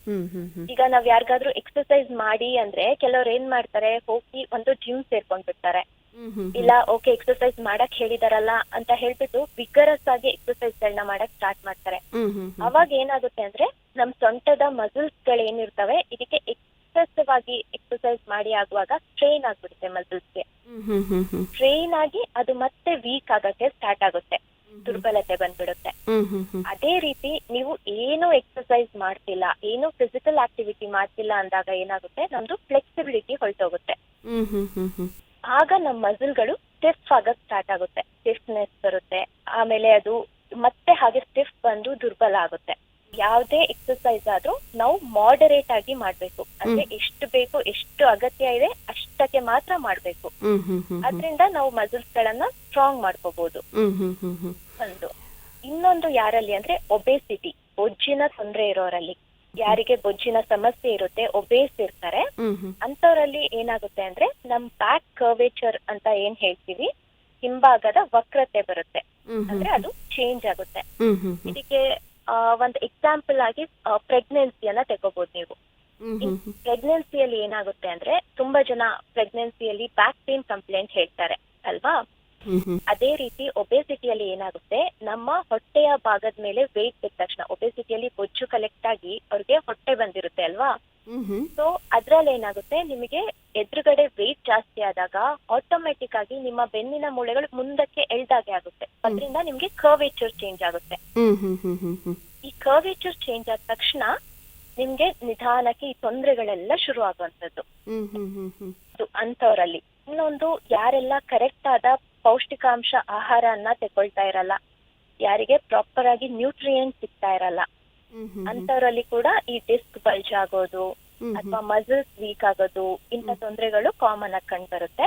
ಈಗ ನಾವ್ ಯಾರಿಗಾದ್ರೂ ಎಕ್ಸರ್ಸೈಸ್ ಮಾಡಿ ಅಂದ್ರೆ ಕೆಲವ್ರು ಏನ್ ಮಾಡ್ತಾರೆ ಹೋಗಿ ಒಂದು ಜಿಮ್ ಸೇರ್ಕೊಂಡ್ಬಿಡ್ತಾರೆ ಇಲ್ಲ ಓಕೆ ಎಕ್ಸರ್ಸೈಸ್ ಮಾಡಕ್ ಹೇಳಿದಾರಲ್ಲ ಅಂತ ಹೇಳ್ಬಿಟ್ಟು ವಿಗರಸ್ ಆಗಿ ಎಕ್ಸರ್ಸೈಸ್ ಗಳನ್ನ ಮಾಡಕ್ ಸ್ಟಾರ್ಟ್ ಮಾಡ್ತಾರೆ ಅವಾಗ ಏನಾಗುತ್ತೆ ಅಂದ್ರೆ ನಮ್ ಸೊಂಟದ ಮಸಲ್ಸ್ಗಳು ಏನಿರ್ತವೆ ಇದಕ್ಕೆ ಎಕ್ಸೆಸಿವ್ ಆಗಿ ಎಕ್ಸರ್ಸೈಸ್ ಮಾಡಿ ಆಗುವಾಗ ಸ್ಟ್ರೈನ್ ಆಗ್ಬಿಡುತ್ತೆ ಮಸಲ್ಸ್ಗೆ ಸ್ಟ್ರೈನ್ ಆಗಿ ಅದು ಮತ್ತೆ ವೀಕ್ ಆಗಕ್ಕೆ ಸ್ಟಾರ್ಟ್ ಆಗುತ್ತೆ. ದುರ್ಬಲತೆ ಬಂದ್ಬಿಡುತ್ತೆ. ಅದೇ ರೀತಿ ನೀವು ಏನು ಎಕ್ಸರ್ಸೈಸ್ ಮಾಡ್ತಿಲ್ಲ ಏನು ಫಿಸಿಕಲ್ ಆಕ್ಟಿವಿಟಿ ಮಾಡ್ತಿಲ್ಲ ಅಂದಾಗ ಏನಾಗುತ್ತೆ? ನಮ್ದು ಫ್ಲೆಕ್ಸಿಬಿಲಿಟಿ ಹೊರಟೋಗುತ್ತೆ. ಆಗ ನಮ್ಮ ಮಸಲ್ಗಳು ಸ್ಟಿಫ್ ಆಗಕ್ ಸ್ಟಾರ್ಟ್ ಆಗುತ್ತೆ. ಸ್ಟಿಫ್ನೆಸ್ ಬರುತ್ತೆ. ಆಮೇಲೆ ಅದು ಮತ್ತೆ ಹಾಗೆ ಸ್ಟಿಫ್ ಬಂದು ದುರ್ಬಲ ಆಗುತ್ತೆ. ಯಾವುದೇ ಎಕ್ಸಸೈಸ್ ಆದ್ರೂ ನಾವು ಮಾಡರೇಟ್ ಆಗಿ ಮಾಡ್ಬೇಕು. ಅಂದ್ರೆ ಎಷ್ಟು ಬೇಕು ಎಷ್ಟು ಅಗತ್ಯ ಇದೆ ಅಷ್ಟಕ್ಕೆ ಮಾತ್ರ ಮಾಡ್ಬೇಕು. ಅದರಿಂದ ನಾವು ಮಸಲ್ಸ್ ಗಳನ್ನ ಸ್ಟ್ರಾಂಗ್ ಮಾಡ್ಕೋಬಹುದು ಒಂದು. ಇನ್ನೊಂದು ಯಾರಲ್ಲಿ ಅಂದ್ರೆ ಒಬೇಸಿಟಿ ಬೊಜ್ಜಿನ ತೊಂದರೆ ಇರೋರಲ್ಲಿ. ಯಾರಿಗೆ ಬೊಜ್ಜಿನ ಸಮಸ್ಯೆ ಇರುತ್ತೆ ಒಬೇಸ್ ಇರ್ತಾರೆ. ಅಂತವರಲ್ಲಿ ಏನಾಗುತ್ತೆ ಅಂದ್ರೆ ನಮ್ ಬ್ಯಾಕ್ ಕರ್ವೇಚರ್ ಅಂತ ಏನ್ ಹೇಳ್ತೀವಿ? ಹಿಂಭಾಗದ ವಕ್ರತೆ ಬರುತ್ತೆ. ಅಂದ್ರೆ ಅದು ಚೇಂಜ್ ಆಗುತ್ತೆ. ಇದಕ್ಕೆ ಒಂದು ಎಕ್ಸಾಂಪಲ್ ಆಗಿ ಪ್ರೆಗ್ನೆನ್ಸಿಯನ್ನ ತಗೋಬಹುದು ನೀವು. ಪ್ರೆಗ್ನೆನ್ಸಿಯಲ್ಲಿ ಏನಾಗುತ್ತೆ ಅಂದ್ರೆ ತುಂಬಾ ಜನ ಪ್ರೆಗ್ನೆನ್ಸಿಯಲ್ಲಿ ಬ್ಯಾಕ್ ಪೇನ್ ಕಂಪ್ಲೇಂಟ್ ಹೇಳ್ತಾರೆ ಅಲ್ವಾ? ಅದೇ ರೀತಿ ಒಬೆಸಿಟಿಯಲ್ಲಿ ಏನಾಗುತ್ತೆ ನಮ್ಮ ಹೊಟ್ಟೆಯ ಭಾಗದ ಮೇಲೆ ವೇಟ್ ಬಿದ್ದ ತಕ್ಷಣ ಒಬೆಸಿಟಿಯಲ್ಲಿ ಬೊಜ್ಜು ಕಲೆಕ್ಟ್ ಆಗಿ ಅವ್ರಿಗೆ ಹೊಟ್ಟೆ ಬಂದಿರುತ್ತೆ ಅಲ್ವಾ? ಸೊ ಅದ್ರಲ್ಲಿ ಏನಾಗುತ್ತೆ? ನಿಮಗೆ ಎದುರುಗಡೆ ವೆಯ್ಟ್ ಜಾಸ್ತಿ ಆದಾಗ ಆಟೋಮೆಟಿಕ್ ಆಗಿ ನಿಮ್ಮ ಬೆನ್ನಿನ ಮೂಳೆಗಳು ಮುಂದಕ್ಕೆ ಎಳ್ದಾಗೆ ಆಗುತ್ತೆ. ಅದರಿಂದ ನಿಮ್ಗೆ ಕರ್ವೇಚರ್ ಚೇಂಜ್ ಆಗುತ್ತೆ. ಈ ಕರ್ವೇಚರ್ ಚೇಂಜ್ ಆದ ತಕ್ಷಣ ನಿಮ್ಗೆ ನಿಧಾನಕ್ಕೆ ಈ ತೊಂದರೆಗಳೆಲ್ಲ ಶುರು ಆಗುವಂತದ್ದು ಅಂತವರಲ್ಲಿ ಇನ್ನೊಂದು ಯಾರೆಲ್ಲ ಕರೆಕ್ಟ್ ಆದ ಪೌಷ್ಟಿಕಾಂಶ ಆಹಾರನ ತಗೊಳ್ತಾ ಇರಲ್ಲ ಯಾರಿಗೆ ಪ್ರಾಪರ್ ಆಗಿ ನ್ಯೂಟ್ರಿಯೆಂಟ್ ಸಿಗ್ತಾ ಇರಲ್ಲ ಅಂತವರಲ್ಲಿ ಕೂಡ ಈ ಡಿಸ್ಕ್ ಬಲ್ಜ್ ಆಗೋದು ಅಥವಾ ಮಸಲ್ಸ್ ವೀಕ್ ಆಗೋದು ಇಂಥ ತೊಂದರೆಗಳು ಕಾಮನ್ ಆಗಿ ಕಂಡು ಬರುತ್ತೆ.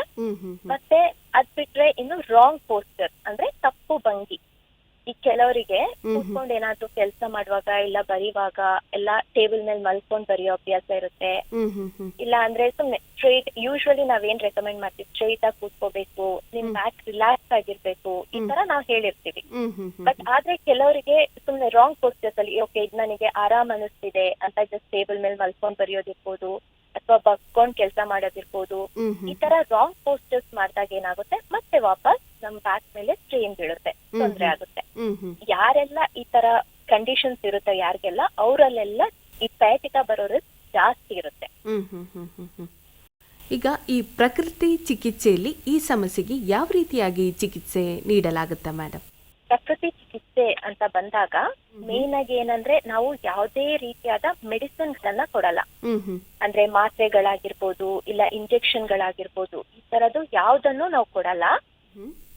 ಮತ್ತೆ ಅದ್ ಬಿಟ್ರೆ ಇನ್ನು ರಾಂಗ್ ಪೋಸ್ಟರ್ ಅಂದ್ರೆ ತಪ್ಪು ಭಂಗಿ. ಈ ಕೆಲವರಿಗೆ ಕುತ್ಕೊಂಡ್ ಏನಾದ್ರು ಕೆಲಸ ಮಾಡುವಾಗ ಇಲ್ಲ ಬರೀವಾಗ ಎಲ್ಲ ಟೇಬಲ್ ಮೇಲೆ ಮಲ್ಕೊಂಡ್ ಬರೆಯೋ ಅಭ್ಯಾಸ ಇರುತ್ತೆ. ಇಲ್ಲ ಅಂದ್ರೆ ಸುಮ್ನೆ ಸ್ಟ್ರೈಟ್ ಯೂಶುವಲಿ ನಾವೇನ್ ರೆಕಮೆಂಡ್ ಮಾಡ್ತೀವಿ? ಸ್ಟ್ರೈಟ್ ಆಗಿ ಕೂತ್ಕೋಬೇಕು ನಿಮ್ ಬ್ಯಾಕ್ ರಿಲ್ಯಾಕ್ಸ್ ಆಗಿರ್ಬೇಕು ಈ ತರ ನಾವ್ ಹೇಳಿರ್ತೀವಿ. ಬಟ್ ಆದ್ರೆ ಕೆಲವರಿಗೆ ಸುಮ್ನೆ ರಾಂಗ್ ಪೋಸ್ಟರ್ಸ್ ಅಲ್ಲಿ ಓಕೆ ಇದು ನನಗೆ ಆರಾಮ್ ಅನಿಸ್ತಿದೆ ಅಂತ ಜಸ್ಟ್ ಟೇಬಲ್ ಮೇಲೆ ಮಲ್ಕೊಂಡ್ ಬರೆಯೋದಿರ್ಬೋದು ಅಥವಾ ಬಗ್ಕೊಂಡ್ ಕೆಲಸ ಮಾಡೋದಿರ್ಬೋದು ಈ ತರ ರಾಂಗ್ ಪೋಸ್ಟರ್ಸ್ ಮಾಡ್ದಾಗ ಏನಾಗುತ್ತೆ? ಮತ್ತೆ ವಾಪಸ್ ನಮ್ ಬ್ಯಾಕ್ ಮೇಲೆ ಸ್ಟ್ರೇನ್ ಬೀಳುತ್ತೆ ತೊಂದ್ರೆ ಆಗುತ್ತೆ. ಯಾರೆಲ್ಲ ಈ ತರ ಕಂಡೀಷನ್ಸ್ ಇರುತ್ತೆ ಯಾರಿಗೆಲ್ಲ ಅವರಲ್ಲೆಲ್ಲ ಈ ಸಯಾಟಿಕ ಬರೋ ರಿಸ್ಕ್ ಜಾಸ್ತಿ ಇರುತ್ತೆ. ಈಗ ಈ ಪ್ರಕೃತಿ ಚಿಕಿತ್ಸೆಯಲ್ಲಿ ಈ ಸಮಸ್ಯೆಗೆ ಯಾವ ರೀತಿಯಾಗಿ ಚಿಕಿತ್ಸೆ ನೀಡಲಾಗುತ್ತೆ ಮೇಡಮ್ ಪ್ರಕೃತಿ ಚಿಕಿತ್ಸೆ ಅಂತ ಬಂದಾಗ ಮೇನ್ ಆಗಿ ಏನಂದ್ರೆ ನಾವು ಯಾವುದೇ ರೀತಿಯಾದ ಮೆಡಿಸಿನ್ ಗಳನ್ನ ಕೊಡಲ್ಲ ಅಂದ್ರೆ ಮಾತ್ರೆಗಳಾಗಿರ್ಬೋದು ಇಲ್ಲ ಇಂಜೆಕ್ಷನ್ ಗಳಾಗಿರ್ಬೋದು ಈ ತರದ್ದು ಯಾವ್ದನ್ನು ನಾವು ಕೊಡಲ್ಲ.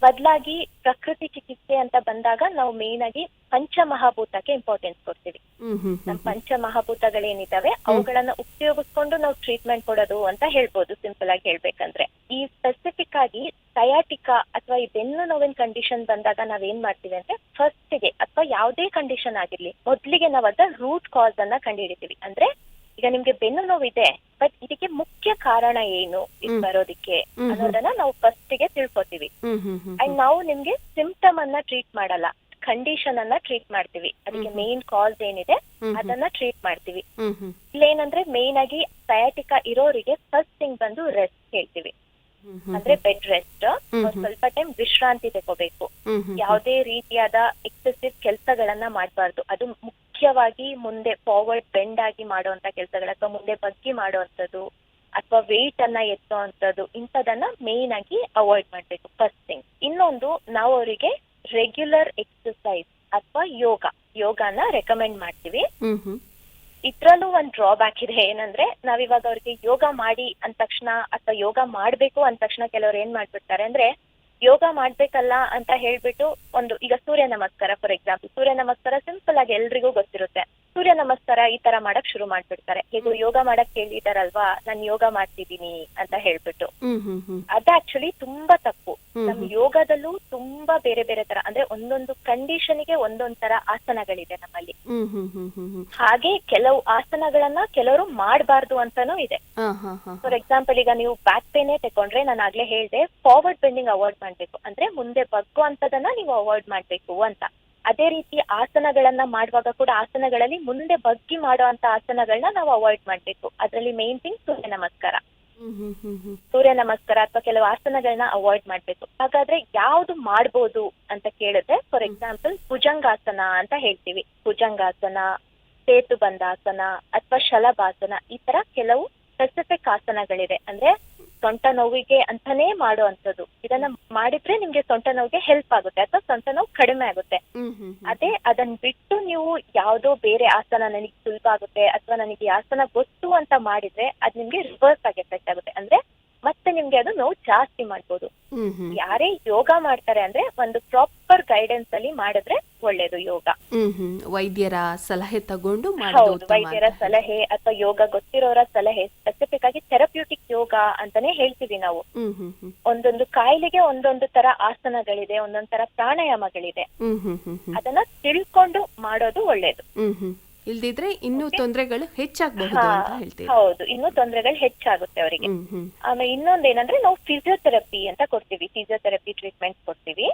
ಬದಲಾಗಿ ಪ್ರಕೃತಿ ಚಿಕಿತ್ಸೆ ಅಂತ ಬಂದಾಗ ನಾವು ಮೇನ್ ಆಗಿ ಪಂಚಮಹಾಭೂತಕ್ಕೆ ಇಂಪಾರ್ಟೆನ್ಸ್ ಕೊಡ್ತೀವಿ. ನಮ್ಮ ಪಂಚಮಹಾಭೂತಗಳೇನಿದಾವೆ ಅವುಗಳನ್ನ ಉಪಯೋಗಿಸ್ಕೊಂಡು ನಾವು ಟ್ರೀಟ್ಮೆಂಟ್ ಕೊಡೋದು ಅಂತ ಹೇಳ್ಬೋದು ಸಿಂಪಲ್ ಆಗಿ ಹೇಳ್ಬೇಕಂದ್ರೆ. ಈ ಸ್ಪೆಸಿಫಿಕ್ ಆಗಿ ಸಯಾಟಿಕಾ ಅಥವಾ ಈ ಬೆನ್ನು ನೋವಿನ ಕಂಡೀಷನ್ ಬಂದಾಗ ನಾವ್ ಏನ್ ಮಾಡ್ತೀವಿ ಅಂದ್ರೆ ಫಸ್ಟ್ಗೆ ಅಥವಾ ಯಾವುದೇ ಕಂಡೀಷನ್ ಆಗಿರ್ಲಿ ಮೊದ್ಲಿಗೆ ನಾವ್ ಅದ ರೂಟ್ ಕಾಸ್ ಅನ್ನ ಕಂಡುಹಿಡಿತೀವಿ. ಅಂದ್ರೆ ಈಗ ನಿಮ್ಗೆ ಬೆನ್ನು ನೋವಿದೆ ಬಟ್ ಇದಕ್ಕೆ ಮುಖ್ಯ ಕಾರಣ ಏನು ಇದು. ಬರೋದಿಕ್ಕೆ ಅನ್ನೋದನ್ನ ನಾವು ಫಸ್ಟ್ಗೆ ತಿಳ್ಕೊತೀವಿ. ಅಂಡ್ ನಾವು ನಿಮ್ಗೆ ಸಿಂಪ್ಟಮ್ ಅನ್ನ ಟ್ರೀಟ್ ಮಾಡಲ್ಲ ಕಂಡೀಷನ್ ಅನ್ನ ಟ್ರೀಟ್ ಮಾಡ್ತೀವಿ. ಅದಕ್ಕೆ. ಮೇನ್ ಕಾಸ್ ಏನಿದೆ ಅದನ್ನ ಟ್ರೀಟ್ ಮಾಡ್ತೀವಿ. ಇಲ್ಲೇನಂದ್ರೆ ಮೇನ್ ಆಗಿ ಸಯಾಟಿಕಾ ಇರೋರಿಗೆ ಫಸ್ಟ್ ಥಿಂಗ್ ಬಂದು ರೆಸ್ಟ್ ಹೇಳ್ತೀವಿ. ಅಂದ್ರೆ ಬೆಡ್ ರೆಸ್ಟ್. ಸ್ವಲ್ಪ ಟೈಮ್ ವಿಶ್ರಾಂತಿ ತಗೋಬೇಕು. ಯಾವುದೇ ರೀತಿಯಾದ ಎಕ್ಸೆಸಿವ್ ಕೆಲಸಗಳನ್ನ ಮಾಡಬಾರ್ದು. ಅದು ಮುಖ್ಯವಾಗಿ ಮುಂದೆ ಫಾರ್ವರ್ಡ್ ಬೆಂಡ್ ಆಗಿ ಮಾಡುವಂತ ಕೆಲಸಗಳು ಅಥವಾ ಮುಂದೆ ಬಗ್ಗಿ ಮಾಡುವಂಥದ್ದು ಅಥವಾ ವೆಯ್ಟ್ ಅನ್ನ ಎತ್ತುವಂಥದ್ದು ಇಂಥದನ್ನ ಮೇನ್ ಆಗಿ ಅವಾಯ್ಡ್ ಮಾಡಬೇಕು ಫಸ್ಟ್ ಥಿಂಗ್ ಇನ್ನೊಂದು ನಾವು ಅವರಿಗೆ ರೆಗ್ಯುಲರ್ ಎಕ್ಸಸೈಸ್ ಅಥವಾ ಯೋಗ ಯೋಗನ ರೆಕಮೆಂಡ್ ಮಾಡ್ತೀವಿ. ಇದ್ರಲ್ಲೂ ಒಂದ್ ಡ್ರಾಬ್ಯಾಕ್ ಇದೆ ಏನಂದ್ರೆ ನಾವಿವಾಗ ಅವ್ರಿಗೆ ಯೋಗ ಮಾಡಿ ಅಂದ ತಕ್ಷಣ ಅಥವಾ ಯೋಗ ಮಾಡ್ಬೇಕು ಅಂದ ತಕ್ಷಣ ಕೆಲವ್ರು ಏನ್ ಮಾಡ್ಬಿಡ್ತಾರೆ ಅಂದ್ರೆ ಯೋಗ ಮಾಡ್ಬೇಕಲ್ಲ ಅಂತ ಹೇಳ್ಬಿಟ್ಟು ಒಂದು, ಈಗ ಸೂರ್ಯ ನಮಸ್ಕಾರ ಫಾರ್ ಎಕ್ಸಾಂಪಲ್ ಸೂರ್ಯ ನಮಸ್ಕಾರ ಸಿಂಪಲ್ ಆಗಿ ಎಲ್ರಿಗೂ ಗೊತ್ತಿರುತ್ತೆ. ಸೂರ್ಯ ನಮಸ್ಕಾರ ಈ ತರ ಮಾಡಕ್ ಶುರು ಮಾಡ್ಬಿಡ್ತಾರೆ. ಹೇಗೂ ಯೋಗ ಮಾಡಕ್ ಕೇಳಿದಾರಲ್ವಾ ನಾನ್ ಯೋಗ ಮಾಡ್ತಿದ್ದೀನಿ ಅಂತ ಹೇಳ್ಬಿಟ್ಟು. ಅದ ಆಕ್ಚುಲಿ ತುಂಬಾ ತಪ್ಪು. ನಮ್ ಯೋಗದಲ್ಲೂ ತುಂಬಾ ಬೇರೆ ಬೇರೆ ತರ ಅಂದ್ರೆ ಒಂದೊಂದು ಕಂಡೀಷನ್ಗೆ ಒಂದೊಂದ್ ತರ ಆಸನಗಳಿದೆ ನಮ್ಮಲ್ಲಿ. ಹಾಗೆ ಕೆಲವು ಆಸನಗಳನ್ನ ಕೆಲವರು ಮಾಡಬಾರ್ದು ಅಂತಾನೂ ಇದೆ. ಫಾರ್ ಎಕ್ಸಾಂಪಲ್ ಈಗ ನೀವು ಬ್ಯಾಕ್ ಪೇನೆ ತಕೊಂಡ್ರೆ ನಾನು ಆಗ್ಲೇ ಹೇಳ್ದೆ ಫಾರ್ವರ್ಡ್ ಬೆಂಡಿಂಗ್ ಅವಾಯ್ಡ್ ಮಾಡ್ಬೇಕು. ಅಂದ್ರೆ ಮುಂದೆ ಬಗ್ಗು ಅಂತದನ್ನ ನೀವು ಅವಾಯ್ಡ್ ಮಾಡ್ಬೇಕು ಅಂತ. ಅದೇ ರೀತಿ ಆಸನಗಳನ್ನ ಮಾಡುವಾಗ ಕೂಡ ಆಸನಗಳಲ್ಲಿ ಮುಂದೆ ಬಗ್ಗಿ ಮಾಡುವಂತ ಆಸನಗಳನ್ನ ನಾವು ಅವಾಯ್ಡ್ ಮಾಡ್ಬೇಕು. ಅದರಲ್ಲಿ ಮೇನ್ ಥಿಂಗ್ ಸೂರ್ಯ ನಮಸ್ಕಾರ. ಸೂರ್ಯ ನಮಸ್ಕಾರ ಅಥವಾ ಕೆಲವು ಆಸನಗಳನ್ನ ಅವಾಯ್ಡ್ ಮಾಡ್ಬೇಕು. ಹಾಗಾದ್ರೆ ಯಾವ್ದು ಮಾಡ್ಬೋದು ಅಂತ ಕೇಳಿದ್ರೆ ಫಾರ್ ಎಕ್ಸಾಂಪಲ್ ಭುಜಂಗಾಸನ ಅಂತ ಹೇಳ್ತೀವಿ. ಭುಜಂಗಾಸನ ಸೇತುಬಂಧಾಸನ ಅಥವಾ ಶಲಭಾಸನ ಈ ತರ ಕೆಲವು ಸ್ಪೆಸಿಫಿಕ್ ಆಸನಗಳಿದೆ ಅಂದ್ರೆ ಸೊಂಟ ನೋವಿಗೆ ಅಂತಾನೇ ಮಾಡುವಂತದ್ದು ಇದನ್ನ ಮಾಡಿದ್ರೆ ನಿಮ್ಗೆ ಸೊಂಟ ನೋವಿಗೆ ಹೆಲ್ಪ್ ಆಗುತ್ತೆ ಅಥವಾ ಸೊಂಟ ನೋವು ಕಡಿಮೆ ಆಗುತ್ತೆ. ಅದೇ ಅದನ್ನ ಬಿಟ್ಟು ನೀವು ಯಾವ್ದೋ ಬೇರೆ ಆಸನ ನನಗೆ ಸುಲಭ ಆಗುತ್ತೆ ಅಥವಾ ನನಗೆ ಆಸನ ಗೊತ್ತು ಅಂತ ಮಾಡಿದ್ರೆ ಅದ್ ನಿಮ್ಗೆ ರಿವರ್ಸ್ ಆಗಿ ಎಫೆಕ್ಟ್ ಆಗುತ್ತೆ. ಅಂದ್ರೆ ಮತ್ತೆ ನಿಮ್ಗೆ ಅದು ನೋವು ಜಾಸ್ತಿ ಮಾಡ್ಬೋದು. ಯಾರೇ ಯೋಗ ಮಾಡ್ತಾರೆ ಅಂದ್ರೆ ಒಂದು ಪ್ರಾಪರ್ ಗೈಡೆನ್ಸ್ ಅಲ್ಲಿ ಮಾಡಿದ್ರೆ ಒಳ್ಳೇದು ಯೋಗ. ವೈದ್ಯರ ಸಲಹೆ ತಗೊಂಡು ಹೌದು ವೈದ್ಯರ ಸಲಹೆ ಅಥವಾ ಯೋಗ ಗೊತ್ತಿರೋರ ಸಲಹೆ ಸ್ಪೆಸಿಫಿಕ್ ಆಗಿ ಥೆರಪ್ಯೂಟಿಕ್ ಯೋಗ ಅಂತಾನೆ ಹೇಳ್ತೀವಿ ನಾವು. ಒಂದೊಂದು ಕಾಯಿಲೆಗೆ ಒಂದೊಂದು ತರ ಆಸನಗಳಿದೆ ಒಂದೊಂದು ತರ ಪ್ರಾಣಾಯಾಮಗಳಿದೆ. ಅದನ್ನ ತಿಳ್ಕೊಂಡು ಮಾಡೋದು ಒಳ್ಳೇದು. ಇಲ್ದಿದ್ರೆ ಇನ್ನೂ ತೊಂದರೆಗಳು ಹೆಚ್ಚಾಗಬಹುದು ಅಂತ ಹೇಳ್ತೀವಿ ಹೌದು ಇನ್ನೂ ತೊಂದರೆಗಳು ಹೆಚ್ಚಾಗುತ್ತೆ ಅವರಿಗೆ. ಆಮೇ ಇನ್ನೊಂದು ಆಮೇಲೆ ಇನ್ನೊಂದೇನಂದ್ರೆ ನಾವು ಫಿಸಿಯೋಥೆರಪಿ ಅಂತ ಕೊಡ್ತೀವಿ ಫಿಸಿಯೋಥೆರಪಿ ಟ್ರೀಟ್ಮೆಂಟ್ ಕೊಡ್ತೀವಿ.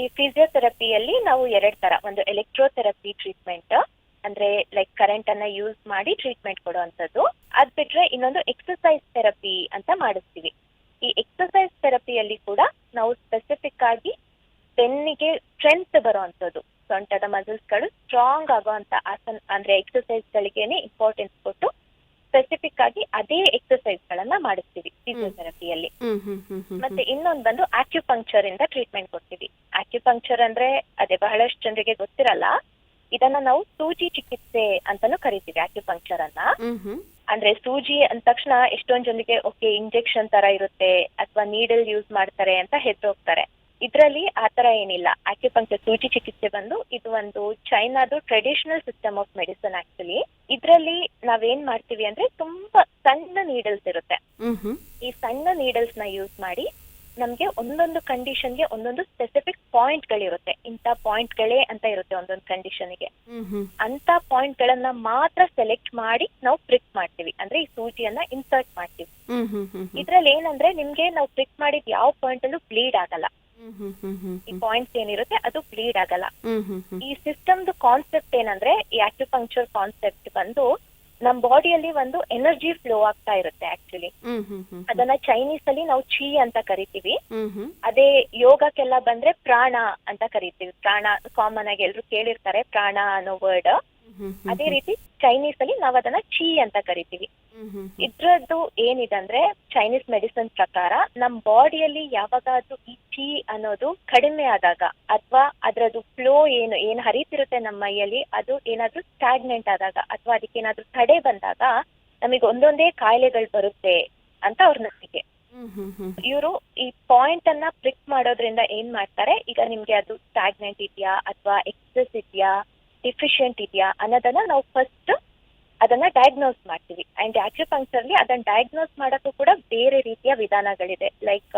ಈ ಫಿಸಿಯೋಥೆರಪಿಯಲ್ಲಿ ನಾವು ಎರಡ್ ತರ ಒಂದು ಎಲೆಕ್ಟ್ರೋಥೆರಪಿ ಟ್ರೀಟ್ಮೆಂಟ್ ಅಂದ್ರೆ ಲೈಕ್ ಕರೆಂಟ್ ಅನ್ನ ಯೂಸ್ ಮಾಡಿ ಟ್ರೀಟ್ಮೆಂಟ್ ಕೊಡುವಂತದ್ದು ಅದ್ ಬಿಟ್ರೆ ಇನ್ನೊಂದು ಎಕ್ಸಸೈಸ್ ಥೆರಪಿ ಅಂತ ಮಾಡಿಸ್ತೀವಿ. ಈ ಎಕ್ಸಸೈಸ್ ಥೆರಪಿಯಲ್ಲಿ ಕೂಡ ನಾವು ಸ್ಪೆಸಿಫಿಕ್ ಆಗಿ ಬೆನ್ನಿಗೆ ಸ್ಟ್ರೆಂತ್ ಬರುವಂತದ್ದು ಸೊಂಟದ ಮಸಲ್ಸ್ಗಳು ಸ್ಟ್ರಾಂಗ್ ಆಗುವಂತ ಆಸನ್ ಅಂದ್ರೆ ಎಕ್ಸರ್ಸೈಸ್ ಗಳಿಗೇನೆ ಇಂಪಾರ್ಟೆನ್ಸ್ ಕೊಟ್ಟು ಸ್ಪೆಸಿಫಿಕ್ ಆಗಿ ಅದೇ ಎಕ್ಸರ್ಸೈಸ್ ಗಳನ್ನ ಮಾಡಿಸ್ತೀವಿ ಫಿಸಿಯೋಥೆರಪಿಯಲ್ಲಿ ಮತ್ತೆ ಇನ್ನೊಂದು ಬಂದು ಆಕ್ಯುಪಂಕ್ಚರ್ ಇಂದ ಟ್ರೀಟ್ಮೆಂಟ್ ಕೊಡ್ತೀವಿ. ಆಕ್ಯುಪಂಕ್ಚರ್ ಅಂದ್ರೆ ಅದೇ ಬಹಳಷ್ಟು ಜನರಿಗೆ ಗೊತ್ತಿರಲ್ಲ. ಇದನ್ನ ನಾವು ಸೂಜಿ ಚಿಕಿತ್ಸೆ ಅಂತಾನು ಕರಿತೀವಿ ಆಕ್ಯುಪಂಕ್ಚರ್ ಅನ್ನ. ಅಂದ್ರೆ ಸೂಜಿ ಅಂದ ತಕ್ಷಣ ಎಷ್ಟೊಂದ್ ಜನರಿಗೆ ಓಕೆ ಇಂಜೆಕ್ಷನ್ ತರ ಇರುತ್ತೆ ಅಥವಾ ನೀಡಲ್ ಯೂಸ್ ಮಾಡ್ತಾರೆ ಅಂತ ಹೆದ್ರೋಗ್ತಾರೆ. ಹೋಗ್ತಾರೆ ಇದ್ರಲ್ಲಿ ಆತರ ಏನಿಲ್ಲ. ಆಕ್ಯುಪಂಕ್ಚರ್ ಸೂಜಿ ಚಿಕಿತ್ಸೆ ಬಂದು ಇದು ಒಂದು ಚೈನಾದು traditional system of medicine actually ಇದ್ರಲ್ಲಿ ನಾವೇನ್ ಮಾಡ್ತೀವಿ ಅಂದ್ರೆ ತುಂಬಾ ಸಣ್ಣ ನೀಡಲ್ಸ್ ಇರುತ್ತೆ. ಈ ಸಣ್ಣ ನೀಡಲ್ಸ್ನ ಯೂಸ್ ಮಾಡಿ ನಮ್ಗೆ ಒಂದೊಂದು ಕಂಡೀಷನ್ಗೆ ಒಂದೊಂದು ಸ್ಪೆಸಿಫಿಕ್ ಪಾಯಿಂಟ್ ಗಳಿರುತ್ತೆ. ಇಂಥ ಪಾಯಿಂಟ್ ಗಳೇ ಅಂತ ಇರುತ್ತೆ ಒಂದೊಂದು ಕಂಡೀಷನ್ಗೆ. ಅಂತ ಪಾಯಿಂಟ್ ಗಳನ್ನ ಮಾತ್ರ ಸೆಲೆಕ್ಟ್ ಮಾಡಿ ನಾವು ಪ್ರಿಕ್ ಮಾಡ್ತೀವಿ. ಅಂದ್ರೆ ಈ ಸೂಜಿಯನ್ನ ಇನ್ಸರ್ಟ್ ಮಾಡ್ತೀವಿ. ಇದ್ರಲ್ಲಿ ಏನಂದ್ರೆ ನಿಮ್ಗೆ ನಾವು ಪ್ರಿಕ್ ಮಾಡಿದ ಯಾವ ಪಾಯಿಂಟ್ ಅಲ್ಲೂ ಬ್ಲೀಡ್ ಆಗಲ್ಲ. ಈ ಪಾಯಿಂಟ್ಸ್ ಏನಿರುತ್ತೆ ಅದು ಬ್ಲೀಡ್ ಆಗಲ್ಲ ಈ ಸಿಸ್ಟಮ್ದು ಕಾನ್ಸೆಪ್ಟ್ ಏನಂದ್ರೆ ಈ ಆಕ್ಯುಪಂಕ್ಚರ್ ಕಾನ್ಸೆಪ್ಟ್ ಬಂದು ನಮ್ ಬಾಡಿಯಲ್ಲಿ ಒಂದು ಎನರ್ಜಿ ಫ್ಲೋ ಆಗ್ತಾ ಇರುತ್ತೆ ಆಕ್ಚುಲಿ ಅದನ್ನ ಚೈನೀಸ್ ಅಲ್ಲಿ ನಾವು ಚಿ ಅಂತ ಕರಿತೀವಿ ಅದೇ ಯೋಗಕ್ಕೆಲ್ಲ ಬಂದ್ರೆ ಪ್ರಾಣ ಅಂತ ಕರಿತೀವಿ ಪ್ರಾಣ ಕಾಮನ್ ಆಗಿ ಎಲ್ರು ಕೇಳಿರ್ತಾರೆ ಪ್ರಾಣ ಅನ್ನೋ ವರ್ಡ್ ಅದೇ ರೀತಿ ಚೈನೀಸ್ ಅಲ್ಲಿ ನಾವು ಅದನ್ನ ಚಿ ಅಂತ ಕರಿತೀವಿ ಇದ್ರದ್ದು ಏನಿದೆ ಅಂದ್ರೆ ಚೈನೀಸ್ ಮೆಡಿಸಿನ್ ಪ್ರಕಾರ ನಮ್ ಬಾಡಿಯಲ್ಲಿ ಯಾವಾಗಾದ್ರೂ ಈ ಚಿ ಅನ್ನೋದು ಕಡಿಮೆ ಆದಾಗ ಅಥವಾ ಅದ್ರದ್ದು ಫ್ಲೋ ಏನು ಏನ್ ಹರಿತಿರುತ್ತೆ ನಮ್ಮ ಮೈಯಲ್ಲಿ ಅದು ಏನಾದ್ರೂ ಸ್ಟಾಗ್ನೆಂಟ್ ಆದಾಗ ಅಥವಾ ಅದಕ್ಕೆ ಏನಾದ್ರೂ ತಡೆ ಬಂದಾಗ ನಮಗೆ ಒಂದೊಂದೇ ಕಾಯಿಲೆಗಳು ಬರುತ್ತೆ ಅಂತ ಅವ್ರ ನಂಬಿಕೆ. ಇವರು ಈ ಪಾಯಿಂಟ್ ಅನ್ನ ಪ್ರಿಕ್ ಮಾಡೋದ್ರಿಂದ ಏನ್ ಮಾಡ್ತಾರೆ? ಈಗ ನಿಮ್ಗೆ ಅದು ಸ್ಟಾಗ್ನೆಂಟ್ ಇದೆಯಾ ಅಥವಾ ಎಕ್ಸಸ್ ಇದೆಯಾ ಡಿಫಿಷಿಯಂಟ್ ಇದೆಯಾ ಅನ್ನೋದನ್ನ ನಾವು ಫಸ್ಟ್ ಅದನ್ನ ಡಯಾಗ್ನೋಸ್ ಮಾಡ್ತೀವಿ. ಅಂಡ್ ಆಕ್ಯುಪಂಕ್ಚರ್ ಅಲ್ಲಿ ಅದನ್ನ ಡಯಾಗ್ನೋಸ್ ಮಾಡೋಕ್ಕೂ ಕೂಡ ಬೇರೆ ರೀತಿಯ ವಿಧಾನಗಳಿದೆ. ಲೈಕ್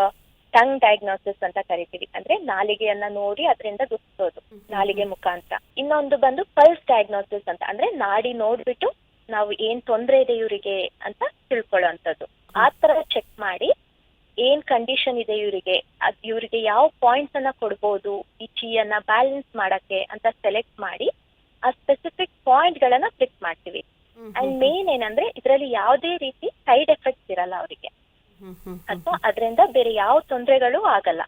ಟಂಗ್ ಡಯಾಗ್ನೋಸಿಸ್ ಅಂತ ಕರಿತೀವಿ. ಅಂದ್ರೆ ನಾಲಿಗೆಯನ್ನ ನೋಡಿ ಅದರಿಂದ ಗುರ್ತಿಸೋದು ನಾಲಿಗೆ ಮುಖಾಂತರ. ಇನ್ನೊಂದು ಬಂದು ಪಲ್ಸ್ ಡಯಾಗ್ನೋಸಿಸ್ ಅಂತ. ಅಂದ್ರೆ ನಾಡಿ ನೋಡ್ಬಿಟ್ಟು ನಾವು ಏನ್ ತೊಂದರೆ ಇದೆ ಇವರಿಗೆ ಅಂತ ತಿಳ್ಕೊಳ್ಳುವಂಥದ್ದು ಆ ತರ ಚೆಕ್ ಮಾಡಿ ಏನ್ ಕಂಡೀಷನ್ ಇದೆ ಇವರಿಗೆ ಅದ್ ಇವರಿಗೆ ಯಾವ ಪಾಯಿಂಟ್ಸ್ ಅನ್ನ ಕೊಡ್ಬೋದು ಈ ಚೀಯನ್ನ ಬ್ಯಾಲೆನ್ಸ್ ಮಾಡಕ್ಕೆ ಅಂತ ಸೆಲೆಕ್ಟ್ ಮಾಡಿ ಆ ಸ್ಪೆಸಿಫಿಕ್ ಪಾಯಿಂಟ್ ಗಳನ್ನ ಫಿಕ್ಸ್ ಮಾಡ್ತೀವಿ. ಅಂಡ್ ಮೇನ್ ಏನಂದ್ರೆ ಇದರಲ್ಲಿ ಯಾವುದೇ ರೀತಿ ಸೈಡ್ ಎಫೆಕ್ಟ್ಸ್ ಇರಲ್ಲ ಅವರಿಗೆ. ಅಥವಾ ಅದರಿಂದ ಬೇರೆ ಯಾವ ತೊಂದರೆಗಳು ಆಗಲ್ಲ.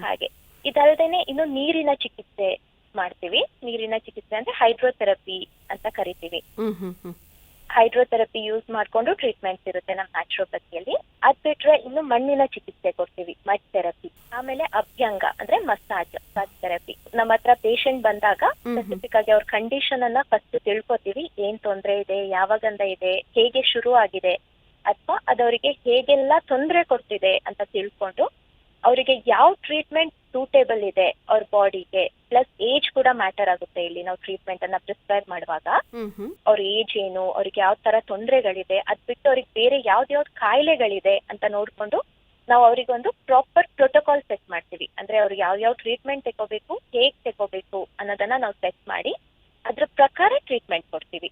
ಹಾಗೆ. ಇದಲ್ದೇನೆ ಇನ್ನು ನೀರಿನ ಚಿಕಿತ್ಸೆ ಮಾಡ್ತೀವಿ. ನೀರಿನ ಚಿಕಿತ್ಸೆ ಅಂದ್ರೆ ಹೈಡ್ರೋಥೆರಪಿ ಅಂತ ಕರಿತೀವಿ. ಹೈಡ್ರೋಥೆರಪಿ ಯೂಸ್ ಮಾಡಿಕೊಂಡು ಟ್ರೀಟ್ಮೆಂಟ್ಸ್ ಇರುತ್ತೆ ನಮ್ಮ ನ್ಯಾಚುರೋಪತಿಯಲ್ಲಿ. ಅದ್ ಬಿಟ್ರೆ ಇನ್ನು ಮಣ್ಣಿನ ಚಿಕಿತ್ಸೆ ಕೊಡ್ತೀವಿ ಮಡ್ ಥೆರಪಿ. ಆಮೇಲೆ ಅಭ್ಯಂಗ ಅಂದ್ರೆ ಮಸಾಜ್ ಮಸಾಜ್ ಥೆರಪಿ. ನಮ್ಮ ಹತ್ರ ಪೇಷಂಟ್ ಬಂದಾಗ. ಸ್ಪೆಸಿಫಿಕ್ ಆಗಿ ಅವ್ರ ಕಂಡೀಷನ್ ಅನ್ನ ಫಸ್ಟ್ ತಿಳ್ಕೊತೀವಿ ಏನ್ ತೊಂದರೆ ಇದೆ ಯಾವಾಗಂದ ಇದೆ ಹೇಗೆ ಶುರು ಆಗಿದೆ ಅಥವಾ ಅದವರಿಗೆ ಹೇಗೆಲ್ಲ ತೊಂದರೆ ಕೊಡ್ತಿದೆ ಅಂತ ತಿಳ್ಕೊಂಡು ಅವರಿಗೆ ಯಾವ ಟ್ರೀಟ್ಮೆಂಟ್ ಸೂಟೇಬಲ್ ಇದೆ ಅವ್ರ ಬಾಡಿಗೆ ಪ್ಲಸ್ ಏಜ್ ಕೂಡ ಮ್ಯಾಟರ್ ಆಗುತ್ತೆ ಇಲ್ಲಿ ನಾವು ಟ್ರೀಟ್ಮೆಂಟ್ ಅನ್ನ ಪ್ರಿಸ್ಕ್ರೈಬ್ ಮಾಡುವಾಗ. ಅವ್ರ ಏಜ್ ಏನು ಅವ್ರಿಗೆ ಯಾವ ತರ ತೊಂದರೆಗಳಿದೆ ಅದ್ ಬಿಟ್ಟು ಅವ್ರಿಗೆ ಬೇರೆ ಯಾವ್ದು ಯಾವ್ದು ಕಾಯಿಲೆಗಳಿದೆ ಅಂತ ನೋಡ್ಕೊಂಡು ನಾವು ಅವರಿಗೊಂದು ಪ್ರಾಪರ್ ಪ್ರೋಟೋಕಾಲ್ ಸೆಟ್ ಮಾಡ್ತೀವಿ. ಅಂದ್ರೆ ಅವ್ರಿಗೆ ಯಾವ ಯಾವ ಟ್ರೀಟ್ಮೆಂಟ್ ತಗೋಬೇಕು ಹೇಗ್ ತಗೋಬೇಕು ಅನ್ನೋದನ್ನ ನಾವು ಸೆಟ್ ಮಾಡಿ ಅದ್ರ ಪ್ರಕಾರ ಟ್ರೀಟ್ಮೆಂಟ್ ಕೊಡ್ತೀವಿ.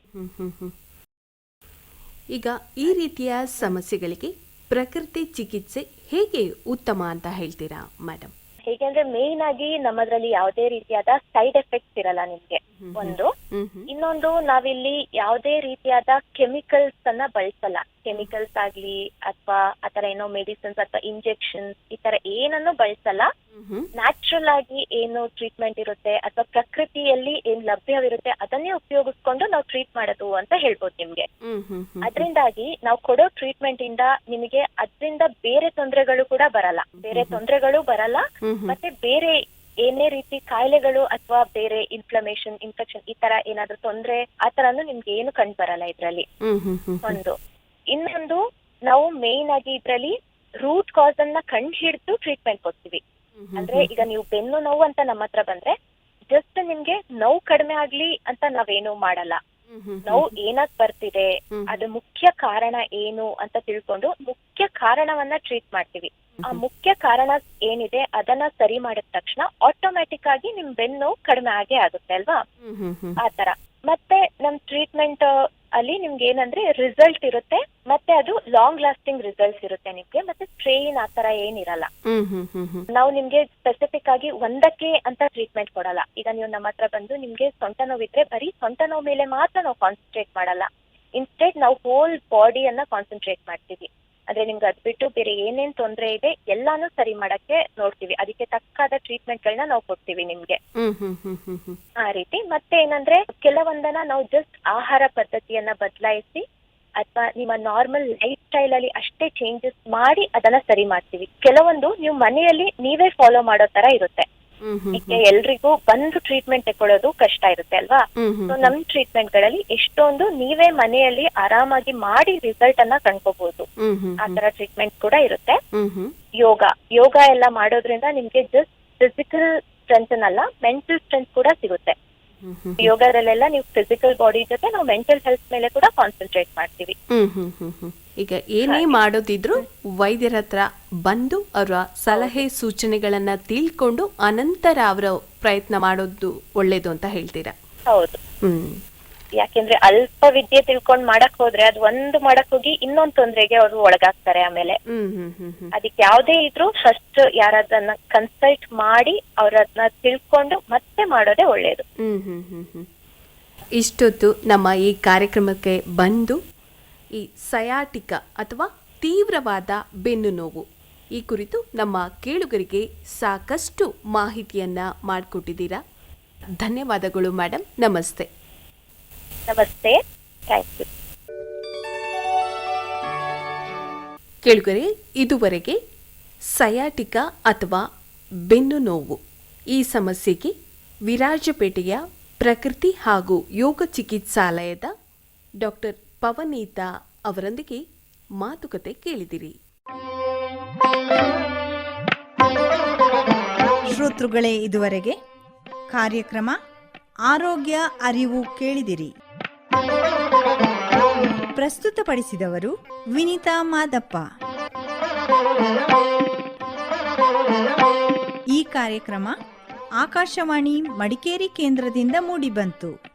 ಈಗ ಈ ರೀತಿಯ ಸಮಸ್ಯೆಗಳಿಗೆ ಪ್ರಕೃತಿ ಚಿಕಿತ್ಸೆ ಹೇಗೆ ಉತ್ತಮ ಅಂತ ಹೇಳ್ತೀರಾ ಮೇಡಮ್ ಹೇಗೆಂದ್ರೆ ಮೇನ್ ಆಗಿ ನಮ್ಮದ್ರಲ್ಲಿ ಯಾವುದೇ ರೀತಿಯಾದ ಸೈಡ್ ಎಫೆಕ್ಟ್ಸ್ ಇರಲ್ಲ ನಿಮ್ಗೆ. ಒಂದು. ಇನ್ನೊಂದು ನಾವಿಲ್ಲಿ ಯಾವುದೇ ರೀತಿಯಾದ ಕೆಮಿಕಲ್ಸ್ ಅನ್ನ ಬಳಸಲ್ಲ ಕೆಮಿಕಲ್ಸ್ ಆಗ್ಲಿ ಅಥವಾ ಆತರ ಏನೋ ಮೆಡಿಸಿನ್ಸ್ ಅಥವಾ ಇಂಜೆಕ್ಷನ್ಸ್ ಈ ತರ ಏನನ್ನು ಬಳಸಲ್ಲ. ನ್ಯಾಚುರಲ್ ಆಗಿ ಏನು ಟ್ರೀಟ್ಮೆಂಟ್ ಇರುತ್ತೆ ಅಥವಾ ಪ್ರಕೃತಿಯಲ್ಲಿ ಏನ್ ಲಭ್ಯವಿರುತ್ತೆ ಅದನ್ನೇ ಉಪಯೋಗಿಸ್ಕೊಂಡು ನಾವು ಟ್ರೀಟ್ ಮಾಡೋದು ಅಂತ ಹೇಳ್ಬೋದು ನಿಮ್ಗೆ. ಅದರಿಂದಾಗಿ ನಾವು ಕೊಡೋ ಟ್ರೀಟ್ಮೆಂಟ್ ಇಂದ ನಿಮಗೆ ಅದರಿಂದ ಬೇರೆ ತೊಂದರೆಗಳು ಕೂಡ ಬರಲ್ಲ ಬೇರೆ ತೊಂದರೆಗಳು ಬರಲ್ಲ. ಮತ್ತೆ ಬೇರೆ ಏನೇ ರೀತಿ ಕಾಯಿಲೆಗಳು ಅಥವಾ ಬೇರೆ ಇನ್ಫ್ಲಮೇಷನ್ ಇನ್ಫೆಕ್ಷನ್ ಈ ತರ ಏನಾದ್ರೂ ತೊಂದ್ರೆ ಆ ತರನು ನಿಮ್ಗೆ ಏನು ಕಂಡು ಬರಲ್ಲ ಇದ್ರಲ್ಲಿ. ಒಂದು. ಇನ್ನೊಂದು ನಾವು ಮೇನ್ ಆಗಿ ಇದ್ರಲ್ಲಿ ರೂಟ್ ಕಾಸ್ ಅನ್ನ ಕಂಡು ಹಿಡಿದು ಟ್ರೀಟ್ಮೆಂಟ್ ಕೊಡ್ತೀವಿ. ಅಂದ್ರೆ ಈಗ ನೀವು ಬೆನ್ನು ನೋವು ಅಂತ ನಮ್ಮ ಹತ್ರ ಬಂದ್ರೆ ಜಸ್ಟ್ ನಿಮ್ಗೆ ನೋವು ಕಡಿಮೆ ಆಗ್ಲಿ ಅಂತ ನಾವೇನು ಮಾಡಲ್ಲ. ನೋವು ಏನಾಗ್ ಬರ್ತಿದೆ. ಅದು ಮುಖ್ಯ ಕಾರಣ ಏನು ಅಂತ ತಿಳ್ಕೊಂಡು ಮುಖ್ಯ ಕಾರಣವನ್ನ ಟ್ರೀಟ್ ಮಾಡ್ತೀವಿ. ಆ ಮುಖ್ಯ ಕಾರಣ ಏನಿದೆ ಅದನ್ನ ಸರಿ ಮಾಡಿದ ತಕ್ಷಣ ಆಟೋಮ್ಯಾಟಿಕ್ ಆಗಿ ನಿಮ್ ಬೆನ್ನು ಕಡಿಮೆ ಆಗೇ ಆಗುತ್ತೆ ಅಲ್ವಾ? ಹ್ಮ್ ಹ್ಮ್ ಹ್ಮ್. ಆ ತರ ಮತ್ತೆ ನಮ್ ಟ್ರೀಟ್ಮೆಂಟ್ ಅಲ್ಲಿ ನಿಮ್ಗೆ ಏನಂದ್ರೆ ರಿಸಲ್ಟ್ ಇರುತ್ತೆ ಮತ್ತೆ ಅದು ಲಾಂಗ್ ಲಾಸ್ಟಿಂಗ್ ರಿಸಲ್ಟ್ಸ್ ಇರುತ್ತೆ ನಿಮ್ಗೆ ಮತ್ತೆ ಸ್ಟ್ರೈನ್ ಆ ತರ ಏನಿರಲ್ಲ. ನಾವು ನಿಮ್ಗೆ ಸ್ಪೆಸಿಫಿಕ್ ಆಗಿ ಒಂದಕ್ಕೆ ಅಂತ ಟ್ರೀಟ್ಮೆಂಟ್ ಕೊಡಲ್ಲ. ಈಗ ನೀವು ನಮ್ಮ ಹತ್ರ ಬಂದು ನಿಮ್ಗೆ ಸೊಂಟ ನೋವಿದ್ರೆ ಬರೀ ಸೊಂಟ ನೋವು ಮೇಲೆ ಮಾತ್ರ ನಾವು ಕಾನ್ಸಂಟ್ರೇಟ್ ಮಾಡಲ್ಲ. ಇನ್ಸ್ಟೆಡ್ ನಾವು ಹೋಲ್ ಬಾಡಿಯನ್ನ ಕಾನ್ಸಂಟ್ರೇಟ್ ಮಾಡ್ತೀವಿ. ಅಂದ್ರೆ ನಿಮ್ಗೆ ಅದ್ ಬಿಟ್ಟು ಬೇರೆ ಏನೇನ್ ತೊಂದರೆ ಇದೆ ಎಲ್ಲಾನು ಸರಿ ಮಾಡಕ್ಕೆ ನೋಡ್ತೀವಿ. ಅದಕ್ಕೆ ತಕ್ಕಾದ ಟ್ರೀಟ್ಮೆಂಟ್ ಗಳನ್ನ ನಾವು ಕೊಡ್ತೀವಿ ನಿಮ್ಗೆ. ಆ ರೀತಿ. ಮತ್ತೆ ಏನಂದ್ರೆ ಕೆಲವೊಂದನ್ನ ನಾವು ಜಸ್ಟ್ ಆಹಾರ ಪದ್ಧತಿಯನ್ನ ಬದಲಾಯಿಸಿ ಅಥವಾ ನಿಮ್ಮ ನಾರ್ಮಲ್ ಲೈಫ್ ಸ್ಟೈಲ್ ಅಲ್ಲಿ ಅಷ್ಟೇ ಚೇಂಜಸ್ ಮಾಡಿ ಅದನ್ನ ಸರಿ ಮಾಡ್ತೀವಿ. ಕೆಲವೊಂದು ನೀವು ಮನೆಯಲ್ಲಿ ನೀವೇ ಫಾಲೋ ಮಾಡೋ ತರ ಇರುತ್ತೆ. ಎಲ್ರಿಗೂ ಬಂದು ಟ್ರೀಟ್ಮೆಂಟ್ ತಗೊಳ್ಳೋದು ಕಷ್ಟ ಇರುತ್ತೆ ಅಲ್ವಾ? ಸೊ ನಮ್ ಟ್ರೀಟ್ಮೆಂಟ್ಗಳಲ್ಲಿ ಎಷ್ಟೊಂದು ನೀವೇ ಮನೆಯಲ್ಲಿ ಆರಾಮಾಗಿ ಮಾಡಿ ರಿಸಲ್ಟ್ ಅನ್ನ ಕಂಡ್ಕೋಬಹುದು ತರ ಟ್ರೀಟ್ಮೆಂಟ್ ಕೂಡ ಇರುತ್ತೆ. ಯೋಗ ಯೋಗ ಎಲ್ಲ ಮಾಡೋದ್ರಿಂದ ನಿಮ್ಗೆ ಜಸ್ಟ್ ಫಿಸಿಕಲ್ ಸ್ಟ್ರೆಂತ್ ಅಲ್ಲ ಮೆಂಟಲ್ ಸ್ಟ್ರೆಂತ್ ಕೂಡ ಸಿಗುತ್ತೆ. ಯೋಗದಲ್ಲೆಲ್ಲ ನೀವು ಫಿಸಿಕಲ್ ಬಾಡಿ ಜೊತೆ ನಾವು ಮೆಂಟಲ್ ಹೆಲ್ತ್ ಮೇಲೆ ಕೂಡ ಕಾನ್ಸಂಟ್ರೇಟ್ ಮಾಡ್ತೀವಿ. ಈಗ ಏನೇ ಮಾಡೋದಿದ್ರು ವೈದ್ಯರ ಹತ್ರ ಬಂದು ಅವರ ಸಲಹೆ ಸೂಚನೆಗಳನ್ನ ತಿಳ್ಕೊಂಡು ಅನಂತರ ಅವರ ಪ್ರಯತ್ನ ಮಾಡೋದು ಒಳ್ಳೇದು ಅಂತ ಹೇಳ್ತೀರಾ? ಹೌದು. ಹ್ಮ್. ಯಾಕೆಂದ್ರೆ ಅಲ್ಪ ವಿದ್ಯೆ ತಿಳ್ಕೊಂಡ್ ಮಾಡಕ್ ಹೋದ್ರೆ ಅದ್ ಒಂದು ಮಾಡಕ್ ಹೋಗಿ ಇನ್ನೊಂದ್ ತೊಂದ್ರೆಗೆ ಅವರು ಒಳಗಾಗ್ತಾರೆ ಆಮೇಲೆ. ಅದಕ್ಕೆ ಯಾವ್ದೇ ಇದ್ರು ಫಸ್ಟ್ ಯಾರದನ್ನ ಕನ್ಸಲ್ಟ್ ಮಾಡಿ ಅವ್ರದ್ನ ತಿಳ್ಕೊಂಡು ಮತ್ತೆ ಮಾಡೋದೇ ಒಳ್ಳೇದು. ಹ್ಮ್ ಹ್ಮ್ ಹ್ಮ್ ಹ್ಮ್. ಇಷ್ಟೊತ್ತು ನಮ್ಮ ಈ ಕಾರ್ಯಕ್ರಮಕ್ಕೆ ಬಂದು ಈ ಸಯಾಟಿಕ ಅಥವಾ ತೀವ್ರವಾದ ಬೆನ್ನು ನೋವು. ಈ ಕುರಿತು ನಮ್ಮ ಕೇಳುಗರಿಗೆ ಸಾಕಷ್ಟು ಮಾಹಿತಿಯನ್ನ ಮಾಡಿಕೊಟ್ಟಿದ್ದೀರಾ? ಧನ್ಯವಾದಗಳು ಮೇಡಮ್ ನಮಸ್ತೆ. ನಮಸ್ತೆ. ಥ್ಯಾಂಕ್ ಯು ಕೇಳುಗರೆ ಇದುವರೆಗೆ ಸಯಾಟಿಕ ಅಥವಾ ಬೆನ್ನು ನೋವು. ಈ ಸಮಸ್ಯೆಗೆ ವಿರಾಜಪೇಟೆಯ ಪ್ರಕೃತಿ ಹಾಗೂ ಯೋಗ ಚಿಕಿತ್ಸಾಲಯದ ಡಾಕ್ಟರ್ ಪವನೀತಾ ಅವರೊಂದಿಗೆ ಮಾತುಕತೆ ಕೇಳಿದಿರಿ. ಶ್ರೋತೃಗಳೇ, ಇದುವರೆಗೆ ಕಾರ್ಯಕ್ರಮ ಆರೋಗ್ಯ ಅರಿವು ಕೇಳಿದಿರಿ. ಪ್ರಸ್ತುತಪಡಿಸಿದವರು ವಿನಿತಾ ಮಾದಪ್ಪ. ಈ ಕಾರ್ಯಕ್ರಮ ಆಕಾಶವಾಣಿ ಮಡಿಕೇರಿ ಕೇಂದ್ರದಿಂದ ಮೂಡಿಬಂತು.